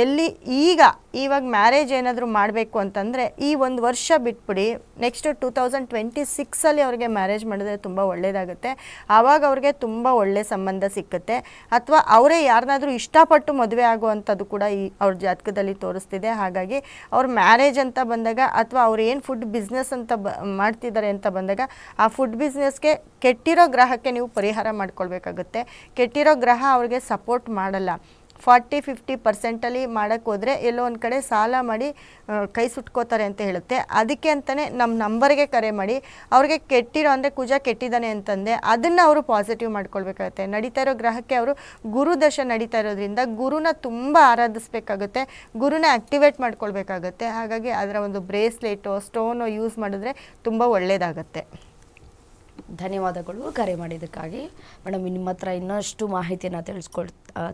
ಎಲ್ಲಿ ಈಗ ಇವಾಗ ಮ್ಯಾರೇಜ್ ಏನಾದರೂ ಮಾಡಬೇಕು ಅಂತಂದರೆ ಈ ಒಂದು ವರ್ಷ ಬಿಟ್ಬಿಡಿ, ನೆಕ್ಸ್ಟ್ ಟೂ ತೌಸಂಡ್ ಟ್ವೆಂಟಿ ಸಿಕ್ಸಲ್ಲಿ ಅವ್ರಿಗೆ ಮ್ಯಾರೇಜ್ ಮಾಡಿದ್ರೆ ತುಂಬ ಒಳ್ಳೆಯದಾಗುತ್ತೆ ಆವಾಗ ಅವ್ರಿಗೆ ತುಂಬ ಒಳ್ಳೆ ಸಂಬಂಧ ಸಿಕ್ಕುತ್ತೆ. ಅಥವಾ ಅವರೇ ಯಾರನ್ನಾದರೂ ಇಷ್ಟಪಟ್ಟು ಮದುವೆ ಆಗುವಂಥದ್ದು ಕೂಡ ಈ ಅವ್ರ ಜಾತಕದಲ್ಲಿ ತೋರಿಸ್ತಿದೆ. ಹಾಗಾಗಿ ಅವ್ರ ಮ್ಯಾರೇಜ್ ಅಂತ ಬಂದಾಗ ಅಥವಾ ಅವ್ರು ಏನು ಫುಡ್ ಬಿಸ್ನೆಸ್ ಅಂತ ಬ ಮಾಡ್ತಿದ್ದಾರೆ ಅಂತ ಬಂದಾಗ ಆ ಫುಡ್ ಬಿಸ್ನೆಸ್ಗೆ ಕೆಟ್ಟಿರೋ ಗ್ರಹಕ್ಕೆ ನೀವು ಪರಿಹಾರ ಮಾಡ್ಕೊಳ್ಬೇಕಾಗುತ್ತೆ. ಕೆಟ್ಟಿರೋ ಗ್ರಹ ಅವ್ರಿಗೆ ಸಪೋರ್ಟ್ ಮಾಡಲ್ಲ. ಫಾರ್ಟಿ ಫಿಫ್ಟಿ ಪರ್ಸೆಂಟಲ್ಲಿ ಮಾಡೋಕ್ಕೆ ಹೋದರೆ ಎಲ್ಲೋ ಒಂದು ಕಡೆ ಸಾಲ ಮಾಡಿ ಕೈ ಸುಟ್ಕೋತಾರೆ ಅಂತ ಹೇಳುತ್ತೆ. ಅದಕ್ಕೆ ಅಂತಲೇ ನಮ್ಮ ನಂಬರ್ಗೆ ಕರೆ ಮಾಡಿ, ಅವ್ರಿಗೆ ಕೆಟ್ಟಿರೋ ಅಂದರೆ ಕುಜ ಕೆಟ್ಟಿದ್ದಾನೆ ಅಂತಂದೆ, ಅದನ್ನು ಅವರು ಪಾಸಿಟಿವ್ ಮಾಡ್ಕೊಳ್ಬೇಕಾಗುತ್ತೆ. ನಡೀತಾ ಇರೋ ಗ್ರಹಕ್ಕೆ ಅವರು ಗುರು ದಶ ನಡೀತಾ ಇರೋದ್ರಿಂದ ಗುರುನ ತುಂಬ ಆರಾಧಿಸ್ಬೇಕಾಗುತ್ತೆ, ಗುರುನ ಆಕ್ಟಿವೇಟ್ ಮಾಡ್ಕೊಳ್ಬೇಕಾಗುತ್ತೆ. ಹಾಗಾಗಿ ಅದರ ಒಂದು ಬ್ರೇಸ್ಲೆಟು, ಸ್ಟೋನು ಯೂಸ್ ಮಾಡಿದ್ರೆ ತುಂಬ ಒಳ್ಳೆಯದಾಗತ್ತೆ ಧನ್ಯವಾದಗಳು ಕರೆ ಮಾಡಿದ್ದಕ್ಕಾಗಿ. ಮೇಡಮ್ ನಿಮ್ಮ ಹತ್ರ ಇನ್ನಷ್ಟು ಮಾಹಿತಿಯನ್ನು ತಿಳಿಸ್ಕೊಳ್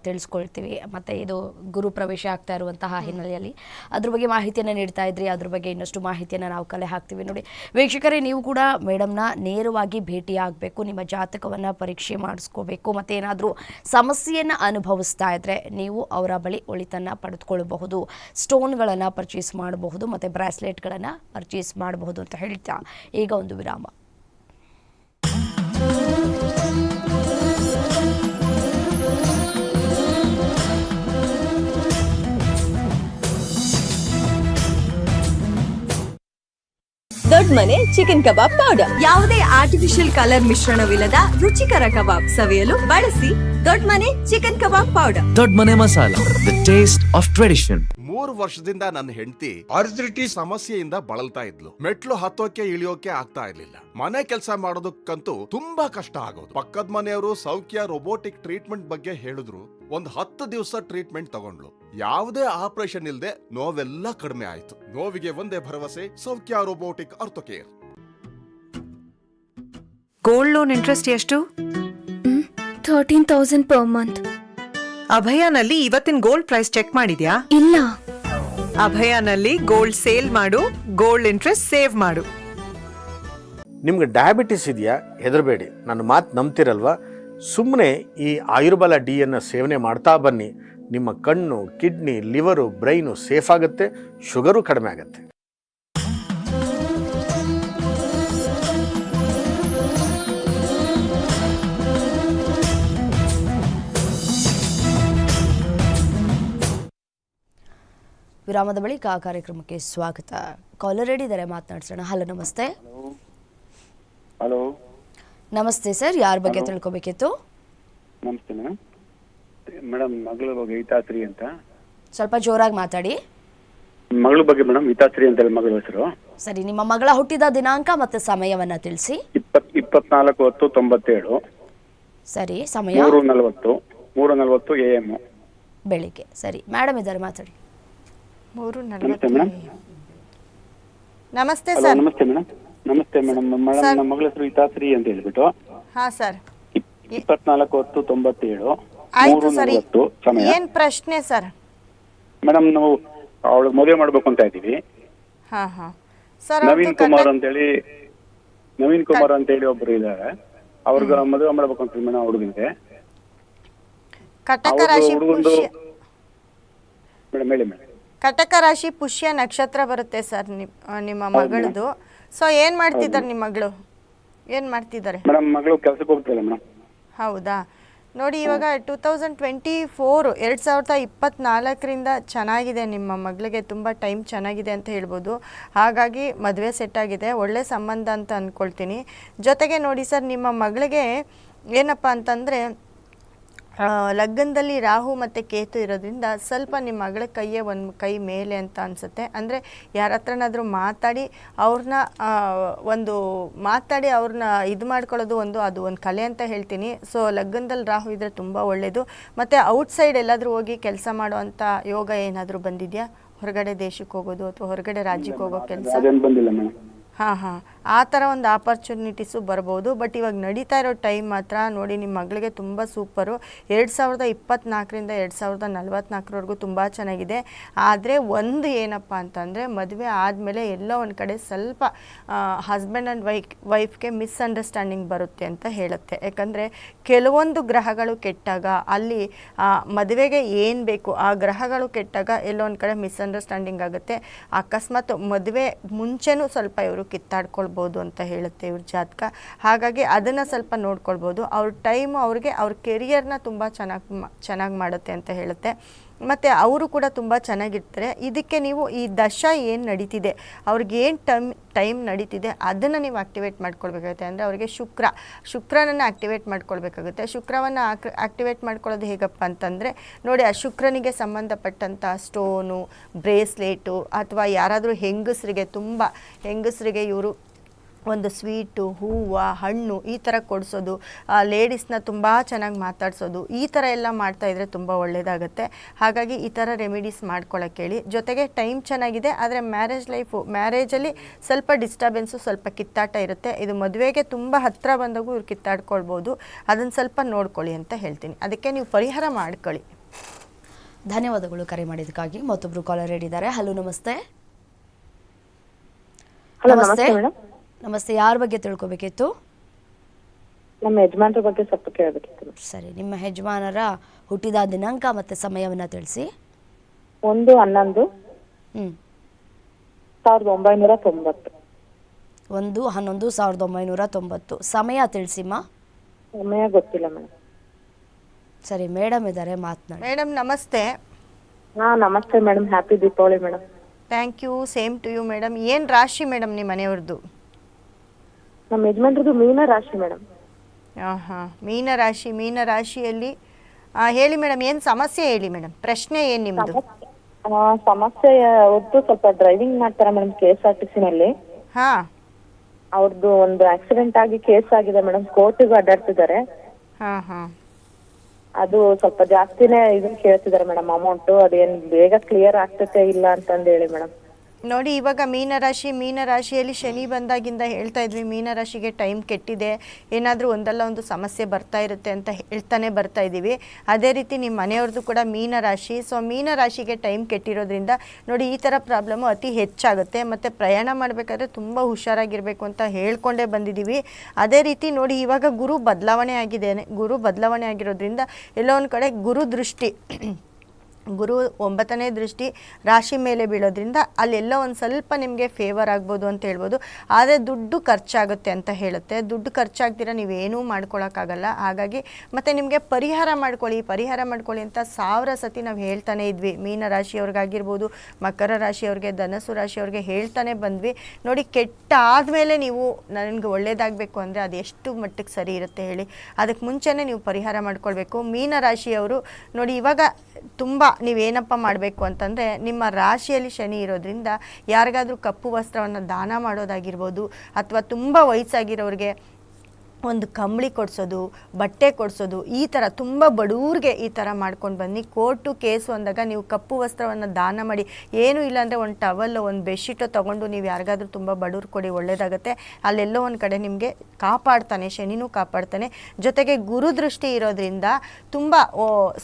ತಿಳಿಸ್ಕೊಳ್ತೀವಿ. ಮತ್ತು ಇದು ಗುರು ಪ್ರವೇಶ ಆಗ್ತಾ ಇರುವಂತಹ ಹಿನ್ನೆಲೆಯಲ್ಲಿ. ಅದ್ರ ಬಗ್ಗೆ ಮಾಹಿತಿಯನ್ನು ನೀಡ್ತಾ ಇದ್ರಿ. ಅದ್ರ ಬಗ್ಗೆ ಇನ್ನಷ್ಟು ಮಾಹಿತಿಯನ್ನು ನಾವು ಕಲೆ ಹಾಕ್ತೀವಿ ನೋಡಿ. ವೀಕ್ಷಕರೇ ನೀವು ಕೂಡ ಮೇಡಮ್ನ ನೇರವಾಗಿ ಭೇಟಿಯಾಗಬೇಕು. ನಿಮ್ಮ ಜಾತಕವನ್ನು ಪರೀಕ್ಷೆ ಮಾಡಿಸ್ಕೋಬೇಕು. ಮತ್ತೆ ಏನಾದರೂ ಸಮಸ್ಯೆಯನ್ನು ಅನುಭವಿಸ್ತಾ ಇದ್ದರೆ ನೀವು ಅವರ ಬಳಿ ಒಳಿತನ್ನು ಪಡೆದುಕೊಳ್ಳಬಹುದು ಸ್ಟೋನ್ಗಳನ್ನು ಪರ್ಚೇಸ್ ಮಾಡಬಹುದು. ಮತ್ತು ಬ್ರಾಸ್ಲೆಟ್ಗಳನ್ನು ಪರ್ಚೇಸ್ ಮಾಡಬಹುದು ಅಂತ ಹೇಳ್ತಾ ಈಗ ಒಂದು ವಿರಾಮ. Dodda Mane chicken kebab powder ಯಾವುದೇ ಆರ್ಟಿಫಿಷಿಯಲ್ ಕಲರ್ ಮಿಶ್ರಣವಿಲ್ಲದ ರುಚಿಕರ ಕಬಾಬ್ ಸವಿಯಲು ಬಳಸಿ ದೊಡ್ಡ ಮನೆ chicken kebab powder Dodda Mane masala the taste of tradition ಮೂರು ವರ್ಷದಿಂದ ನನ್ನ ಹೆಂಡತಿ ಅರ್ಜಿಟಿ ಸಮಸ್ಯೆಯಿಂದ ಬಳಲ್ತಾ ಇದ್ಲು. ಮೆಟ್ಲು ಹತ್ತೋಕೆ ಇಳಿಯೋಕೆ ಆಗ್ತಾ ಇರ್ಲಿಲ್ಲ. ಮನೆ ಕೆಲಸ ಮಾಡೋದಕ್ಕಂತೂ ತುಂಬಾ ಕಷ್ಟ ಆಗೋದು. ಪಕ್ಕದ ಮನೆಯವರು ಸೌಖ್ಯ ರೋಬೋಟಿಕ್ ಟ್ರೀಟ್ಮೆಂಟ್ ಬಗ್ಗೆ ಹೇಳಿದ್ರು. ಒಂದ್ ಹತ್ತು ದಿವಸ ಟ್ರೀಟ್ಮೆಂಟ್ ತಗೊಂಡ್ಲು ಯಾವುದೇ ಆಪರೇಷನ್ ಇಲ್ಲದೆ ನೋವೆಲ್ಲ ಕಡಿಮೆ ಆಯ್ತು. ನೋವಿಗೆ ಒಂದೇ ಭರವಸೆ Soukhya robotic orthocare gold loan interest ಎಷ್ಟು? ಥರ್ಟೀನ್ ತೌಸಂಡ್ ಪರ್ ಮಂತ್ ಅಭಯಾನಲ್ಲಿ ಇವತ್ತಿನ ಗೋಲ್ಡ್ ಪ್ರೈಸ್ ಚೆಕ್ ಮಾಡಿದ್ಯಾ? ಇಲ್ಲ. ಅಭಯನಲ್ಲಿ ಗೋಲ್ಡ್ ಸೇಲ್ ಮಾಡು ಗೋಲ್ಡ್ ಇಂಟ್ರೆಸ್ಟ್ ಸೇವ್ ಮಾಡು. ನಿಮ್ಗೆ ಡಯಾಬಿಟಿಸ್ ಇದೆಯಾ? ಹೆದರಬೇಡಿ. ನನ್ನ ಮಾತು ನಂಬ್ತಿರಲ್ವಾ? ಸುಮ್ಮನೆ ಈ ಆಯುರ್ಬಲ ಡಿಯನ್ನು ಸೇವನೆ ಮಾಡ್ತಾ ಬನ್ನಿ. ನಿಮ್ಮ ಕಣ್ಣು, ಕಿಡ್ನಿ ಲಿವರು ಬ್ರೈನು ಸೇಫ್ ಆಗುತ್ತೆ. ಶುಗರು ಕಡಿಮೆ ಆಗುತ್ತೆ. ವಿರಾಮದ ಬಳಿಕ ಆ ಕಾರ್ಯಕ್ರಮಕ್ಕೆ ಸ್ವಾಗತ. ಕಾಲರ್ ರೆಡಿ ಇದ್ದಾರೆ ಮಾತನಾಡ್ಸೋಣ. ಹಲೋ ನಮಸ್ತೆ. ಹಲೋ ನಮಸ್ತೆ ಸರ್ ಯಾರ ಬಗ್ಗೆ ತಿಳ್ಕೊಬೇಕಿತ್ತು? ನಮಸ್ತೆ ಮೇಡಮ್ ಮೇಡಮ್ ಮಗಳ ಬಗ್ಗೆ ಹಿತಾಶ್ರೀ ಅಂತ. ಸ್ವಲ್ಪ ಜೋರಾಗಿ ಮಾತಾಡಿ. ಮಗಳ ಬಗ್ಗೆ ಮೇಡಮ್ ಹಿತಾಶ್ರೀ ಅಂತ ಹೇಳಿ ಮಗಳ ಹೆಸರು. ಸರಿ ನಿಮ್ಮ ಮಗಳ ಹುಟ್ಟಿದ ದಿನಾಂಕ ಮತ್ತೆ ಸಮಯವನ್ನ ತಿಳಿಸಿ. ಇಪ್ಪತ್ ಇಪ್ಪತ್ನಾಲ್ಕು ಹತ್ತು ತೊಂಬತ್ತೇಳು. ಸರಿ ಸಮಯ? ಮೂರು ನಲವತ್ತು ಮೂರು ನಲವತ್ತು ಎ ಎಂ. ಬೆಳಿಗ್ಗೆ. ಸರಿ ಮೇಡಮ್ ಇದ್ದಾರೆ ಮಾತಾಡಿ. ಮೂರು ನಮಸ್ತೆ ಮೇಡಮ್. ನಮಸ್ತೆ ಹಲೋ ಸರ್. ನಮಸ್ತೆ ಮೇಡಮ್. ನಮಸ್ತೆ ಮೇಡಮ್. ಮೇಡಮ್ ನಮ್ಮ ಮಗಳ ಹೆಸರು ಹಿತಾಶ್ರೀ ಅಂತ ಹೇಳ್ಬಿಟ್ಟು. ಹಾ ಸರ್. ಇಪ್- ಇಪ್ಪತ್ನಾಲ್ಕು ಹತ್ತು ತೊಂಬತ್ತೇಳು. ಆಯ್ತು ಮೂರು ಸರಿ ನಲವತ್ತು ಸಮಯ. ಏನ್ ಪ್ರಶ್ನೆ ಸರ್? ಮೇಡಮ್ ನಾವು ಅವಳು ಮದುವೆ ಮಾಡ್ಬೇಕು ಅಂತ ಇದ್ದೀವಿ. ಹಾ ಹಾ. ಸರ್ ನವೀನ್ ಕುಮಾರ್ ಅಂತೇಳಿ ನವೀನ್ ಕುಮಾರ್ ಅಂತೇಳಿ ಒಬ್ರು ಇದ್ದಾರೆ. ಅವ್ರಿಗೆ ಮದುವೆ ಮಾಡ್ಬೇಕು ಅಂತ ಮೇಡಮ್ ಹುಡುಗನಿಗೆ. ಕಟಕ ರಾಶಿ ಹುಡುಗಂದು ಪುಷ್ಯ ಮೇಡಮ್ ಹೇಳಿ ಮೇಡಮ್. ಕಟಕ ರಾಶಿ ಪುಷ್ಯ ನಕ್ಷತ್ರ ಬರುತ್ತೆ ಸರ್ ನಿಮ್- ನಿಮ್ಮ ಮಗಳದು. ಸೊ ಏನ್ ಮಾಡ್ತಿದ್ದಾರೆ ನಿಮ್ಮ ಮಗಳು? ಏನ್ ಮಾಡ್ತಿದ್ದಾರೆ? ಮೇಡಮ್ ಮಗಳು ಕೆಲ್ಸಕ್ಕೆ ಹೋಗ್ತಿಲ್ಲ ಮೇಡಮ್. ಹೌದಾ? ನೋಡಿ ಇವಾಗ ಟೂ ತೌಸಂಡ್ ಟ್ವೆಂಟಿ ಫೋರ್ ಎರಡು ಸಾವಿರದ ಇಪ್ಪತ್ನಾಲ್ಕರಿಂದ ಚೆನ್ನಾಗಿದೆ ನಿಮ್ಮ ಮಗಳಿಗೆ ತುಂಬ ಟೈಮ್ ಚೆನ್ನಾಗಿದೆ ಅಂತ ಹೇಳ್ಬೋದು. ಹಾಗಾಗಿ ಮದುವೆ ಸೆಟ್ ಆಗಿದೆ ಒಳ್ಳೆ ಸಂಬಂಧ ಅಂತ ಅಂದ್ಕೊಳ್ತೀನಿ ಜೊತೆಗೆ ನೋಡಿ ಸರ್ ನಿಮ್ಮ ಮಗಳಿಗೆ ಏನಪ್ಪ ಅಂತಂದರೆ ಲಗ್ನದಲ್ಲಿ ರಾಹು ಮತ್ತು ಕೇತು ಇರೋದ್ರಿಂದ ಸ್ವಲ್ಪ ನಿಮ್ಮ ಮಗಳ ಕೈಯೇ ಒಂದು ಕೈ ಮೇಲೆ ಅಂತ ಅನಿಸುತ್ತೆ. ಅಂದರೆ ಯಾರ ಹತ್ರನಾದರೂ ಮಾತಾಡಿ ಅವ್ರನ್ನ ಒಂದು ಮಾತಾಡಿ ಅವ್ರನ್ನ ಇದು ಮಾಡ್ಕೊಳ್ಳೋದು ಒಂದು ಅದು ಒಂದು ಕಲೆ ಅಂತ ಹೇಳ್ತೀನಿ. ಸೊ ಲಗ್ನದಲ್ಲಿ ರಾಹು ಇದ್ದರೆ ತುಂಬ ಒಳ್ಳೆಯದು ಮತ್ತು ಔಟ್ಸೈಡ್ ಎಲ್ಲಾದರೂ ಹೋಗಿ ಕೆಲಸ ಮಾಡುವಂಥ ಯೋಗ ಏನಾದರೂ ಬಂದಿದೆಯಾ? ಹೊರಗಡೆ ದೇಶಕ್ಕೆ ಹೋಗೋದು ಅಥವಾ ಹೊರಗಡೆ ರಾಜ್ಯಕ್ಕೆ ಹೋಗೋ ಕೆಲಸ? ಹಾಂ ಹಾಂ. ಆ ಥರ ಒಂದು ಆಪರ್ಚುನಿಟೀಸು ಬರ್ಬೋದು. ಬಟ್ ಇವಾಗ ನಡೀತಾ ಇರೋ ಟೈಮ್ ಮಾತ್ರ ನೋಡಿ ನಿಮ್ಮ ಮಗಳಿಗೆ ತುಂಬ ಸೂಪರು ಎರಡು ಸಾವಿರದ ಇಪ್ಪತ್ತ್ನಾಲ್ಕರಿಂದ ಎರಡು ಸಾವಿರದ ನಲ್ವತ್ನಾಲ್ಕರವರೆಗೂ ತುಂಬ ಚೆನ್ನಾಗಿದೆ. ಆದರೆ ಒಂದು ಏನಪ್ಪ ಅಂತಂದರೆ ಮದುವೆ ಆದಮೇಲೆ ಎಲ್ಲೋ ಒಂದು ಕಡೆ ಸ್ವಲ್ಪ ಹಸ್ಬೆಂಡ್ ಆ್ಯಂಡ್ ವೈಫ್ ವೈಫ್ಗೆ ಮಿಸ್ಅಂಡರ್ಸ್ಟ್ಯಾಂಡಿಂಗ್ ಬರುತ್ತೆ ಅಂತ ಹೇಳುತ್ತೆ. ಯಾಕಂದರೆ ಕೆಲವೊಂದು ಗ್ರಹಗಳು ಕೆಟ್ಟಾಗ, ಅಲ್ಲಿ ಮದುವೆಗೆ ಏನು ಬೇಕು ಆ ಗ್ರಹಗಳು ಕೆಟ್ಟಾಗ ಎಲ್ಲೋ ಒಂದು ಕಡೆ ಮಿಸ್ಅಂಡರ್ಸ್ಟ್ಯಾಂಡಿಂಗ್ ಆಗುತ್ತೆ. ಅಕಸ್ಮಾತ್ ಮದುವೆ ಮುಂಚೆನೂ ಸ್ವಲ್ಪ ಇವರು ಕಿತ್ತಾಡ್ಕೊಳ್ಬೋದು. ಅಂತ ಹೇಳುತ್ತೆ ಇವ್ರ ಜಾತಕ. ಹಾಗಾಗಿ ಅದನ್ನು ಸ್ವಲ್ಪ ನೋಡ್ಕೊಳ್ಬೋದು. ಅವ್ರ ಟೈಮ್ ಅವ್ರಿಗೆ ಅವ್ರ ಕೆರಿಯರ್ನ ತುಂಬ ಚೆನ್ನಾಗಿ ಚೆನ್ನಾಗಿ ಮಾಡುತ್ತೆ ಅಂತ ಹೇಳುತ್ತೆ. ಮತ್ತು ಅವರು ಕೂಡ ತುಂಬ ಚೆನ್ನಾಗಿರ್ತಾರೆ. ಇದಕ್ಕೆ ನೀವು ಈ ದಶ ಏನು ನಡೀತಿದೆ, ಅವ್ರಿಗೆ ಏನು ಟೈಮ್ ಟೈಮ್ ನಡೀತಿದೆ ಅದನ್ನು ನೀವು ಆಕ್ಟಿವೇಟ್ ಮಾಡ್ಕೊಳ್ಬೇಕಾಗುತ್ತೆ. ಅಂದರೆ ಅವರಿಗೆ ಶುಕ್ರ, ಶುಕ್ರನನ್ನು ಆಕ್ಟಿವೇಟ್ ಮಾಡ್ಕೊಳ್ಬೇಕಾಗುತ್ತೆ. ಶುಕ್ರವನ್ನು ಆಕ್ ಆಕ್ಟಿವೇಟ್ ಮಾಡ್ಕೊಳ್ಳೋದು ಹೇಗಪ್ಪ ಅಂತಂದರೆ, ನೋಡಿ ಆ ಶುಕ್ರನಿಗೆ ಸಂಬಂಧಪಟ್ಟಂಥ ಸ್ಟೋನು ಬ್ರೇಸ್ಲೇಟು, ಅಥವಾ ಯಾರಾದರೂ ಹೆಂಗಸರಿಗೆ, ತುಂಬ ಹೆಂಗಸರಿಗೆ ಇವರು ಒಂದು ಸ್ವೀಟು ಹೂವು ಹಣ್ಣು ಈ ಥರ ಕೊಡಿಸೋದು ಲೇಡೀಸ್ನ ತುಂಬ ಚೆನ್ನಾಗಿ ಮಾತಾಡ್ಸೋದು ಈ ಥರ ಎಲ್ಲ ಮಾಡ್ತಾ ಇದ್ರೆ ತುಂಬ ಒಳ್ಳೆಯದಾಗುತ್ತೆ ಹಾಗಾಗಿ ಈ ಥರ ರೆಮಿಡೀಸ್ ಮಾಡ್ಕೊಳ್ಳೋಕೆ ಹೇಳಿ ಜೊತೆಗೆ ಟೈಮ್ ಚೆನ್ನಾಗಿದೆ ಆದರೆ ಮ್ಯಾರೇಜ್ ಲೈಫು ಮ್ಯಾರೇಜಲ್ಲಿ ಸ್ವಲ್ಪ ಡಿಸ್ಟರ್ಬೆನ್ಸು ಸ್ವಲ್ಪ ಕಿತ್ತಾಟ ಇರುತ್ತೆ. ಇದು ಮದುವೆಗೆ ತುಂಬ ಹತ್ತಿರ ಬಂದಾಗೂ ಇವ್ರು ಕಿತ್ತಾಡ್ಕೊಳ್ಬೋದು. ಅದನ್ನು ಸ್ವಲ್ಪ ನೋಡ್ಕೊಳ್ಳಿ ಅಂತ ಹೇಳ್ತೀನಿ. ಅದಕ್ಕೆ ನೀವು ಪರಿಹಾರ ಮಾಡ್ಕೊಳ್ಳಿ. ಧನ್ಯವಾದಗಳು ಕರೆ ಮಾಡಿದ್ದಕ್ಕಾಗಿ. ಮತ್ತೊಬ್ರು ಕಾಲರ್ ಹೇಳಿದ್ದಾರೆ ಹಲೋ ನಮಸ್ತೆ. ಹಲೋ ನಮಸ್ತೆ. ನಮಸ್ತೆ ಯಾರ ಬಗ್ಗೆ ತಿಳ್ಕೊಬೇಕಿತ್ತು? ನಮ್ಮ ಯಜಮಾನರ ಬಗ್ಗೆ ಸ್ವಲ್ಪ ಕೇಳಬೇಕಿತ್ತು. ಸರಿ ನಿಮ್ಮ ಯಜಮಾನರ ಹುಟ್ಟಿದ ದಿನಾಂಕ ಮತ್ತೆ ಸಮಯವನ್ನ ತಿಳಿಸಿ. ಒಂದು ಹನ್ನೊಂದು. ಹ್ಮ್. ಸಾವಿರದ ಒಂಬೈನೂರ ತೊಂಬತ್ತು. ಒಂದು ಹನ್ನೊಂದು ಸಾವಿರದ ಒಂಬೈನೂರ ತೊಂಬತ್ತು. ಸಮಯ ತಿಳಿಸಿಮ್ಮ. ಸಮಯ ಗೊತ್ತಿಲ್ಲ ಮೇಡಮ್. ಸರಿ ಮೇಡಮ್ ಇದ್ದಾರೆ ಮಾತನಾಡಿ. ಮೇಡಮ್ ನಮಸ್ತೆ. ಹಾ ನಮಸ್ತೆ madam happy Deepavali madam thank you same to you madam ಏನು ರಾಶಿ ಮೇಡಮ್ ನಿಮ್ಮ ಮನೆಯವ್ರದ್ದು ನಮ್ಮ ಯಜಮಾನ್ರದ್ದು ಮೀನ ರಾಶಿ ಮೇಡಮ್ ಮೀನ ರಾಶಿ ಮೀನರಾಶಿ ಮೀನರಾಶಿಯಲ್ಲಿ ಆ, ಹೇಳಿ ಮೇಡಮ್ ಏನು ಸಮಸ್ಯೆ ಹೇಳಿ ಮೇಡಮ್ ಪ್ರಶ್ನೆ ಏನು ನಿಮ್ಮದು ಸಮಸ್ಯೆ ಅವ್ರದ್ದು ಸ್ವಲ್ಪ ಡ್ರೈವಿಂಗ್ ಮಾಡ್ತಾರೆ madam K S R T C ನಲ್ಲಿ. ಹಾಂ. ಅವ್ರದ್ದು ಒಂದು ಆಕ್ಸಿಡೆಂಟ್ ಆಗಿ ಕೇಸ್ ಆಗಿದೆ ಮೇಡಮ್ ಕೋರ್ಟಿಗೂ ಅಡ್ಡಾಡ್ತಿದ್ದಾರೆ. ಹಾಂ ಹಾಂ. ಅದು ಸ್ವಲ್ಪ ಜಾಸ್ತಿನೇ ಇದನ್ನ ಕೇಳ್ತಿದ್ದಾರೆ ಮೇಡಮ್ ಅಮೌಂಟ್ ಅದೇನ್ ಬೇಗ ಕ್ಲಿಯರ್ ಆಗ್ತತೆ ಇಲ್ಲ ಅಂತಂದೇಳಿ ಮೇಡಮ್ ನೋಡಿ, ಇವಾಗ ಮೀನರಾಶಿ, ಮೀನರಾಶಿಯಲ್ಲಿ ಶನಿ ಬಂದಾಗಿಂದ ಹೇಳ್ತಾ ಇದ್ವಿ, ಮೀನರಾಶಿಗೆ ಟೈಮ್ ಕೆಟ್ಟಿದೆ, ಏನಾದರೂ ಒಂದಲ್ಲ ಒಂದು ಸಮಸ್ಯೆ ಬರ್ತಾ ಇರುತ್ತೆ ಅಂತ ಹೇಳ್ತಾನೆ ಬರ್ತಾ ಇದ್ದೀವಿ. ಅದೇ ರೀತಿ ನಿಮ್ಮ ಮನೆಯವ್ರದ್ದು ಕೂಡ ಮೀನರಾಶಿ ಸೊ ಮೀನರಾಶಿಗೆ ಟೈಮ್ ಕೆಟ್ಟಿರೋದ್ರಿಂದ ನೋಡಿ, ಈ ಥರ ಪ್ರಾಬ್ಲಮ್ಮು ಅತಿ ಹೆಚ್ಚಾಗುತ್ತೆ. ಮತ್ತು ಪ್ರಯಾಣ ಮಾಡಬೇಕಾದ್ರೆ ತುಂಬ ಹುಷಾರಾಗಿರಬೇಕು ಅಂತ ಹೇಳ್ಕೊಂಡೇ ಬಂದಿದ್ದೀವಿ. ಅದೇ ರೀತಿ ನೋಡಿ, ಇವಾಗ ಗುರು ಬದಲಾವಣೆ ಆಗಿದೆ. ಗುರು ಬದಲಾವಣೆ ಆಗಿರೋದ್ರಿಂದ ಎಲ್ಲೋ ಒಂದು ಕಡೆ ಗುರು ದೃಷ್ಟಿ ಗುರು ಒಂಬತ್ತನೇ ದೃಷ್ಟಿ ರಾಶಿ ಮೇಲೆ ಬೀಳೋದ್ರಿಂದ ಅಲ್ಲೆಲ್ಲೋ ಒಂದು ಸ್ವಲ್ಪ ನಿಮಗೆ ಫೇವರ್ ಆಗ್ಬೋದು ಅಂತ ಹೇಳ್ಬೋದು. ಆದರೆ ದುಡ್ಡು ಖರ್ಚಾಗುತ್ತೆ ಅಂತ ಹೇಳುತ್ತೆ. ದುಡ್ಡು ಖರ್ಚಾಗ್ದಿರ ನೀವೇನೂ ಮಾಡ್ಕೊಳ್ಳೋಕ್ಕಾಗಲ್ಲ ಹಾಗಾಗಿ ಮತ್ತು ನಿಮಗೆ ಪರಿಹಾರ ಮಾಡ್ಕೊಳ್ಳಿ ಪರಿಹಾರ ಮಾಡ್ಕೊಳ್ಳಿ ಅಂತ ಸಾವಿರ ಸತಿ ನಾವು ಹೇಳ್ತಾನೆ ಇದ್ವಿ. ಮೀನ ರಾಶಿಯವ್ರಿಗಾಗಿರ್ಬೋದು, ಮಕರ ರಾಶಿಯವ್ರಿಗೆ ಧನಸು ರಾಶಿಯವ್ರಿಗೆ ಹೇಳ್ತಾನೆ ಬಂದ್ವಿ. ನೋಡಿ ಕೆಟ್ಟ ಆದಮೇಲೆ ನೀವು ನನಗೆ ಒಳ್ಳೇದಾಗಬೇಕು ಅಂದರೆ ಅದು ಎಷ್ಟು ಮಟ್ಟಕ್ಕೆ ಸರಿ ಇರುತ್ತೆ ಹೇಳಿ. ಅದಕ್ಕೆ ಮುಂಚೆನೇ ನೀವು ಪರಿಹಾರ ಮಾಡ್ಕೊಳ್ಬೇಕು. ಮೀನ ರಾಶಿಯವರು ನೋಡಿ ಇವಾಗ ತುಂಬ ನೀವೇನಪ್ಪ ಮಾಡಬೇಕು ಅಂತಂದರೆ ನಿಮ್ಮ ರಾಶಿಯಲ್ಲಿ ಶನಿ ಇರೋದ್ರಿಂದ ಯಾರಿಗಾದರೂ ಕಪ್ಪು ವಸ್ತ್ರವನ್ನು ದಾನ ಮಾಡೋದಾಗಿರ್ಬೋದು ಅಥವಾ ತುಂಬ ವಯಸ್ಸಾಗಿರೋರಿಗೆ ಒಂದು ಕಂಬಳಿ ಕೊಡಿಸೋದು, ಬಟ್ಟೆ ಕೊಡಿಸೋದು, ಈ ಥರ ತುಂಬ ಬಡವ್ರಿಗೆ ಈ ಥರ ಮಾಡ್ಕೊಂಡು ಬನ್ನಿ. ಕೋರ್ಟು ಕೇಸು ಅಂದಾಗ ನೀವು ಕಪ್ಪು ವಸ್ತ್ರವನ್ನು ದಾನ ಮಾಡಿ, ಏನೂ ಇಲ್ಲಾಂದರೆ ಒಂದು ಟವಲ್ಲು ಒಂದು ಬೆಡ್ಶೀಟು ತೊಗೊಂಡು ನೀವು ಯಾರಿಗಾದ್ರೂ ತುಂಬ ಬಡವ್ರು ಕೊಡಿ ಒಳ್ಳೆಯದಾಗುತ್ತೆ ಅಲ್ಲೆಲ್ಲೋ ಒಂದು ಕಡೆ ನಿಮಗೆ ಕಾಪಾಡ್ತಾನೆ, ಶನಿನೂ ಕಾಪಾಡ್ತಾನೆ. ಜೊತೆಗೆ ಗುರು ದೃಷ್ಟಿ ಇರೋದ್ರಿಂದ ತುಂಬ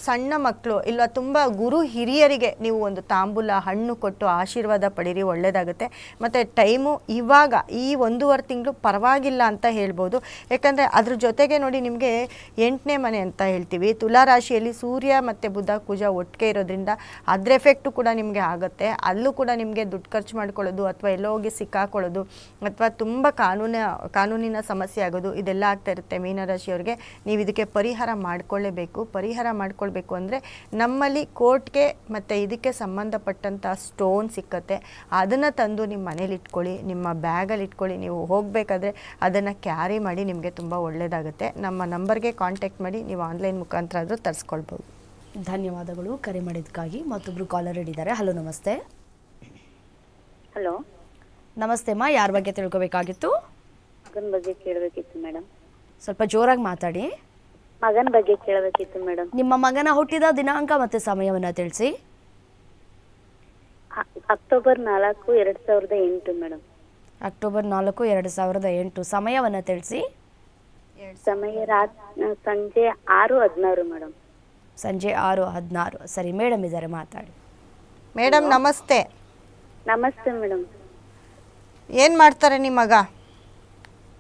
ಸಣ್ಣ ಮಕ್ಕಳು ಇಲ್ಲ ತುಂಬ ಗುರು ಹಿರಿಯರಿಗೆ ನೀವು ಒಂದು ತಾಂಬೂಲ, ಹಣ್ಣು ಕೊಟ್ಟು ಆಶೀರ್ವಾದ ಪಡೀರಿ ಒಳ್ಳೆಯದಾಗುತ್ತೆ ಮತ್ತು ಟೈಮು ಇವಾಗ, ಈ ಒಂದೂವರೆ ತಿಂಗಳು ಪರವಾಗಿಲ್ಲ ಅಂತ ಹೇಳ್ಬೋದು. ಯಾಕಂದರೆ ಅದ್ರ ಜೊತೆಗೆ ನೋಡಿ ನಿಮಗೆ ಎಂಟನೇ ಮನೆ ಅಂತ ಹೇಳ್ತೀವಿ. ತುಲಾ ರಾಶಿಯಲ್ಲಿ ಸೂರ್ಯ ಮತ್ತು ಬುಧ ಕುಜ ಒಟ್ಟಿಗೆ ಇರೋದ್ರಿಂದ ಅದ್ರ ಎಫೆಕ್ಟು ಕೂಡ ನಿಮಗೆ ಆಗುತ್ತೆ. ಅಲ್ಲೂ ಕೂಡ ನಿಮಗೆ ದುಡ್ಡು ಖರ್ಚು ಮಾಡ್ಕೊಳ್ಳೋದು ಅಥವಾ ಎಲ್ಲೋ ಹೋಗಿ ಸಿಕ್ಕಾಕೊಳ್ಳೋದು ಅಥವಾ ತುಂಬ ಕಾನೂನ, ಕಾನೂನಿನ ಸಮಸ್ಯೆ ಆಗೋದು ಇದೆಲ್ಲ ಆಗ್ತಾ ಇರುತ್ತೆ ಮೀನರಾಶಿಯವ್ರಿಗೆ. ನೀವು ಇದಕ್ಕೆ ಪರಿಹಾರ ಮಾಡಿಕೊಳ್ಳೇಬೇಕು. ಪರಿಹಾರ ಮಾಡಿಕೊಳ್ಬೇಕು ಅಂದರೆ ನಮ್ಮಲ್ಲಿ ಕೋರ್ಟ್ಗೆ ಮತ್ತು ಇದಕ್ಕೆ ಸಂಬಂಧಪಟ್ಟಂಥ ಸ್ಟೋನ್ ಸಿಕ್ಕತ್ತೆ. ಅದನ್ನು ತಂದು ನಿಮ್ಮ ಮನೇಲಿ ಇಟ್ಕೊಳ್ಳಿ, ನಿಮ್ಮ ಬ್ಯಾಗಲ್ಲಿ ಇಟ್ಕೊಳ್ಳಿ. ನೀವು ಹೋಗಬೇಕಾದ್ರೆ ಅದನ್ನು ಕ್ಯಾರಿ ಮಾಡಿ ನಿಮಗೆ ತುಂಬ ಒಳ್ಳೆಯದಾಗುತ್ತೆ ನಮ್ಮ ನಂಬರ್ಗೆ ಕಾಂಟ್ಯಾಕ್ಟ್ ಮಾಡಿ ನೀವು ಆನ್ಲೈನ್ ಮುಖಾಂತರ ಆದರೂ ತರಿಸ್ಕೊಳ್ಬೋದು. ಧನ್ಯವಾದಗಳು. ಕರೆ ಮಾಡಿದ್ದಕ್ಕಾಗಿ ಮತ್ತೊಬ್ಬರು ಕಾಲರ್ ಹಿಡಿದ್ದಾರೆ ಹಲೋ ನಮಸ್ತೆ. ಹಲೋ. ನಮಸ್ತೆ ಅಮ್ಮ ಯಾರ ಬಗ್ಗೆ ತಿಳ್ಕೊಬೇಕಾಗಿತ್ತು? ಮಗನ ಬಗ್ಗೆ ಕೇಳಬೇಕಿತ್ತು ಮೇಡಮ್ ಸ್ವಲ್ಪ ಜೋರಾಗಿ ಮಾತಾಡಿ. ಮಗನ ಬಗ್ಗೆ ಕೇಳಬೇಕಿತ್ತು ಮೇಡಮ್ ನಿಮ್ಮ ಮಗನ ಹುಟ್ಟಿದ ದಿನಾಂಕ ಮತ್ತು ಸಮಯವನ್ನು ತಿಳಿಸಿ. ಅಕ್ಟೋಬರ್ ನಾಲ್ಕು ಎರಡ್ ಸಾವಿರದ ಎಂಟು ಮೇಡಮ್ ಅಕ್ಟೋಬರ್ ನಾಲ್ಕು ಎರಡು ಸಾವಿರದ ಎಂಟು ಸಮಯವನ್ನು ತಿಳಿಸಿ. ಸಮಯ ರಾತ್ ಸಂಜೆ ಆರು ಹದಿನಾರು ಮೇಡಮ್. ಸಂಜೆ ಆರು ಹದಿನಾರು. ಸರಿ ಮೇಡಮ್ ಇದಾರೆ ಮಾತಾಡಿ. ಮೇಡಮ್ ನಮಸ್ತೆ. ನಮಸ್ತೆ ಮೇಡಮ್. ಏನು ಮಾಡ್ತಾರೆ ನಿಮ್ಮ ಮಗ?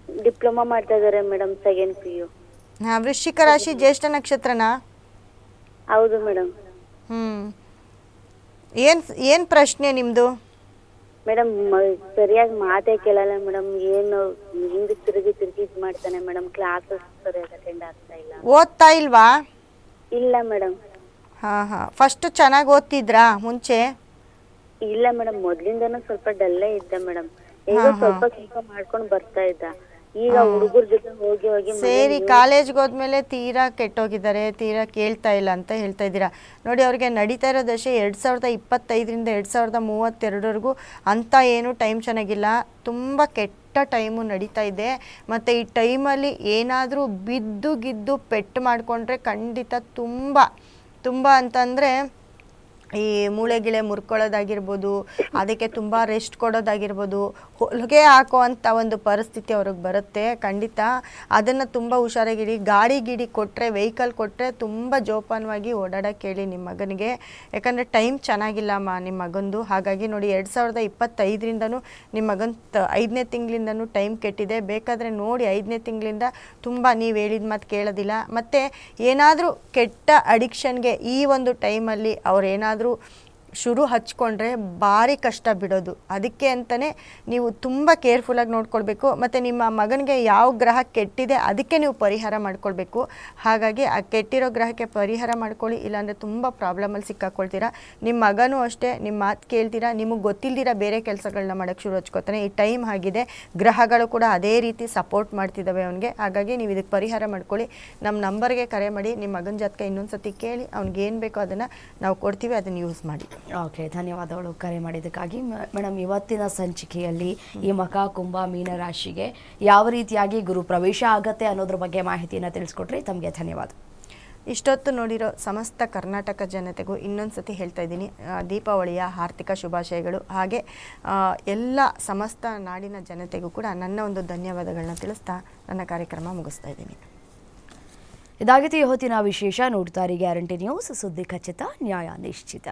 ಡಿಪ್ಲೊಮಾ ಮಾಡ್ತಾ ಇದಾರೆ ಮೇಡಮ್ ಸೆಕೆಂಡ್ ಪಿ ಯು. ಹಾಂ ವೃಶ್ಚಿಕ ರಾಶಿ ಜ್ಯೇಷ್ಠ ನಕ್ಷತ್ರನಾ? ಹೌದು ಮೇಡಮ್. ಹ್ಮ್. ಏನು ಏನು ಪ್ರಶ್ನೆ ನಿಮ್ಮದು ಮೇಡಮ್ ಸರಿಯಾಗಿ ಮಾತೇ ಕೇಳಲ್ಲ ಮೇಡಮ್. ಏನು ಹಿಂದೆ ತಿರುಗಿ ತಿರುಗಿ ಇದು ಮಾಡ್ತಾನೆ ಮೇಡಮ್. ಕ್ಲಾಸಸ್ ಸರಿಯಾಗಿ ಅಟೆಂಡ್ ಆಗ್ತಾ ಇಲ್ಲ. ಓದ್ತಾ ಇಲ್ವಾ? ಇಲ್ಲ ಮೇಡಮ್. ಹಾ ಹಾ. ಫಸ್ಟ್ ಚೆನ್ನಾಗಿ ಓದ್ತಿದ್ರಾ? ಮುಂಚೆ? ಇಲ್ಲ ಮೇಡಮ್. ಮೊದ್ಲಿಂದನೂ ಸ್ವಲ್ಪ ಡಲ್ಲೇ ಇದ್ದ ಮೇಡಮ್. ಈಗ ಸ್ವಲ್ಪ ಸ್ವಲ್ಪ ಮಾಡ್ಕೊಂಡು ಬರ್ತಾ ಇದ್ದ. ಈಗ ಹುಡುಗರ ಜೊತೆ ಹೋಗಿ ಹೋಗಿ ಸೇರಿ ಕಾಲೇಜ್ಗೆ ಹೋದ್ಮೇಲೆ ತೀರಾ ಕೆಟ್ಟೋಗಿದ್ದಾರೆ ತೀರಾ ಕೇಳ್ತಾ ಇಲ್ಲ ಅಂತ ಹೇಳ್ತಾ ಇದ್ದೀರಾ? ನೋಡಿ ಅವ್ರಿಗೆ ನಡೀತಾ ಇರೋ ದಶೆ ಎರಡು ಸಾವಿರದ ಇಪ್ಪತ್ತೈದರಿಂದ ಎರಡು ಸಾವಿರದ ಮೂವತ್ತೆರಡವರೆಗೂ ಅಂಥ ಏನು ಟೈಮ್ ಚೆನ್ನಾಗಿಲ್ಲ. ತುಂಬ ಕೆಟ್ಟ ಟೈಮು ನಡೀತಾ ಇದೆ. ಮತ್ತು ಈ ಟೈಮಲ್ಲಿ ಏನಾದರೂ ಬಿದ್ದು ಗಿದ್ದು ಪೆಟ್ಟು ಮಾಡಿಕೊಂಡ್ರೆ ಖಂಡಿತ ತುಂಬ ತುಂಬ ಅಂತಂದರೆ ಈ ಮೂಳೆ ಗಿಳೆ ಮುರ್ಕೊಳ್ಳೋದಾಗಿರ್ಬೋದು ಅದಕ್ಕೆ ತುಂಬ ರೆಸ್ಟ್ ಕೊಡೋದಾಗಿರ್ಬೋದು ಹೊಲಿಗೆ ಹಾಕುವಂಥ ಒಂದು ಪರಿಸ್ಥಿತಿ ಅವ್ರಿಗೆ ಬರುತ್ತೆ, ಖಂಡಿತ. ಅದನ್ನು ತುಂಬ ಹುಷಾರಾಗಿಡಿ ಗಾಡಿ ಗಿಡಿ ಕೊಟ್ಟರೆ ವೆಹಿಕಲ್ ಕೊಟ್ಟರೆ ತುಂಬ ಜೋಪಾನವಾಗಿ ಓಡಾಡೋಕ್ಕೆ ಹೇಳಿ ನಿಮ್ಮ ಮಗನಿಗೆ. ಯಾಕಂದರೆ ಟೈಮ್ ಚೆನ್ನಾಗಿಲ್ಲಮ್ಮ ನಿಮ್ಮ ಮಗಂದು. ಹಾಗಾಗಿ ನೋಡಿ ಎರಡು ಸಾವಿರದ ಇಪ್ಪತ್ತೈದರಿಂದನೂ ನಿಮ್ಮ ಮಗನ ತ ಐದನೇ ತಿಂಗಳಿಂದನೂ ಟೈಮ್ ಕೆಟ್ಟಿದೆ. ಬೇಕಾದರೆ ನೋಡಿ ಐದನೇ ತಿಂಗಳಿಂದ ತುಂಬ ನೀವು ಹೇಳಿದ ಮಾತು ಕೇಳೋದಿಲ್ಲ. ಮತ್ತು ಏನಾದರೂ ಕೆಟ್ಟ ಅಡಿಕ್ಷನ್ಗೆ ಈ ಒಂದು ಟೈಮಲ್ಲಿ ಅವರೇನಾದರೂ ಶುರು ಹಚ್ಕೊಂಡ್ರೆ ಭಾರಿ ಕಷ್ಟ ಬಿಡೋದು. ಅದಕ್ಕೆ ಅಂತಲೇ ನೀವು ತುಂಬ ಕೇರ್ಫುಲ್ಲಾಗಿ ನೋಡ್ಕೊಳ್ಬೇಕು. ಮತ್ತು ನಿಮ್ಮ ಮಗನಿಗೆ ಯಾವ ಗ್ರಹ ಕೆಟ್ಟಿದೆ ಅದಕ್ಕೆ ನೀವು ಪರಿಹಾರ ಮಾಡ್ಕೊಳ್ಬೇಕು. ಹಾಗಾಗಿ ಆ ಕೆಟ್ಟಿರೋ ಗ್ರಹಕ್ಕೆ ಪರಿಹಾರ ಮಾಡ್ಕೊಳ್ಳಿ, ಇಲ್ಲಾಂದರೆ ತುಂಬ ಪ್ರಾಬ್ಲಮಲ್ಲಿ ಸಿಕ್ಕಾಕೊಳ್ತೀರಾ. ನಿಮ್ಮ ಮಗನೂ ಅಷ್ಟೇ ನಿಮ್ಮ ಮಾತು ಕೇಳ್ತೀರಾ, ನಿಮಗೆ ಗೊತ್ತಿಲ್ದಿರ ಬೇರೆ ಕೆಲಸಗಳನ್ನ ಮಾಡೋಕ್ಕೆ ಶುರು ಹಚ್ಕೋತಾನೆ. ಈ ಟೈಮ್ ಆಗಿದೆ, ಗ್ರಹಗಳು ಕೂಡ ಅದೇ ರೀತಿ ಸಪೋರ್ಟ್ ಮಾಡ್ತಿದ್ದಾವೆ ಅವನಿಗೆ. ಹಾಗಾಗಿ ನೀವು ಇದಕ್ಕೆ ಪರಿಹಾರ ಮಾಡ್ಕೊಳ್ಳಿ. ನಮ್ಮ ನಂಬರ್ಗೆ ಕರೆ ಮಾಡಿ ನಿಮ್ಮ ಮಗನ ಜಾತಕ ಇನ್ನೊಂದು ಸತಿ ಕೇಳಿ, ಅವ್ನಿಗೆ ಏನು ಬೇಕೋ ಅದನ್ನು ನಾವು ಕೊಡ್ತೀವಿ, ಅದನ್ನು ಯೂಸ್ ಮಾಡಿ. ಓಕೆ ಧನ್ಯವಾದಗಳು ಕರೆ ಮಾಡಿದ್ದಕ್ಕಾಗಿ. ಮೇಡಮ್ ಇವತ್ತಿನ ಸಂಚಿಕೆಯಲ್ಲಿ ಈ ಮಕಾ ಕುಂಭ ಮೀನ ರಾಶಿಗೆ ಯಾವ ರೀತಿಯಾಗಿ ಗುರು ಪ್ರವೇಶ ಆಗತ್ತೆ ಅನ್ನೋದ್ರ ಬಗ್ಗೆ ಮಾಹಿತಿಯನ್ನು ತಿಳಿಸ್ಕೊಟ್ರಿ. ತಮಗೆ ಧನ್ಯವಾದ. ಇಷ್ಟೊತ್ತು ನೋಡಿರೋ ಸಮಸ್ತ ಕರ್ನಾಟಕ ಜನತೆಗೂ ಇನ್ನೊಂದು ಸತಿ ಹೇಳ್ತಾ ಇದ್ದೀನಿ ದೀಪಾವಳಿಯ ಆರ್ಥಿಕ ಶುಭಾಶಯಗಳು. ಹಾಗೆ ಎಲ್ಲ ಸಮಸ್ತ ನಾಡಿನ ಜನತೆಗೂ ಕೂಡ ನನ್ನ ಒಂದು ಧನ್ಯವಾದಗಳನ್ನ ತಿಳಿಸ್ತಾ ನನ್ನ ಕಾರ್ಯಕ್ರಮ ಮುಗಿಸ್ತಾ ಇದ್ದೀನಿ. ಇದಾಗಿತ್ತು ಇವತ್ತಿನ ವಿಶೇಷ ನೋಡ್ತಾರೆ ಗ್ಯಾರಂಟಿ ನ್ಯೂಸ್. ಸುದ್ದಿ ಖಚಿತ ನ್ಯಾಯ ನಿಶ್ಚಿತ.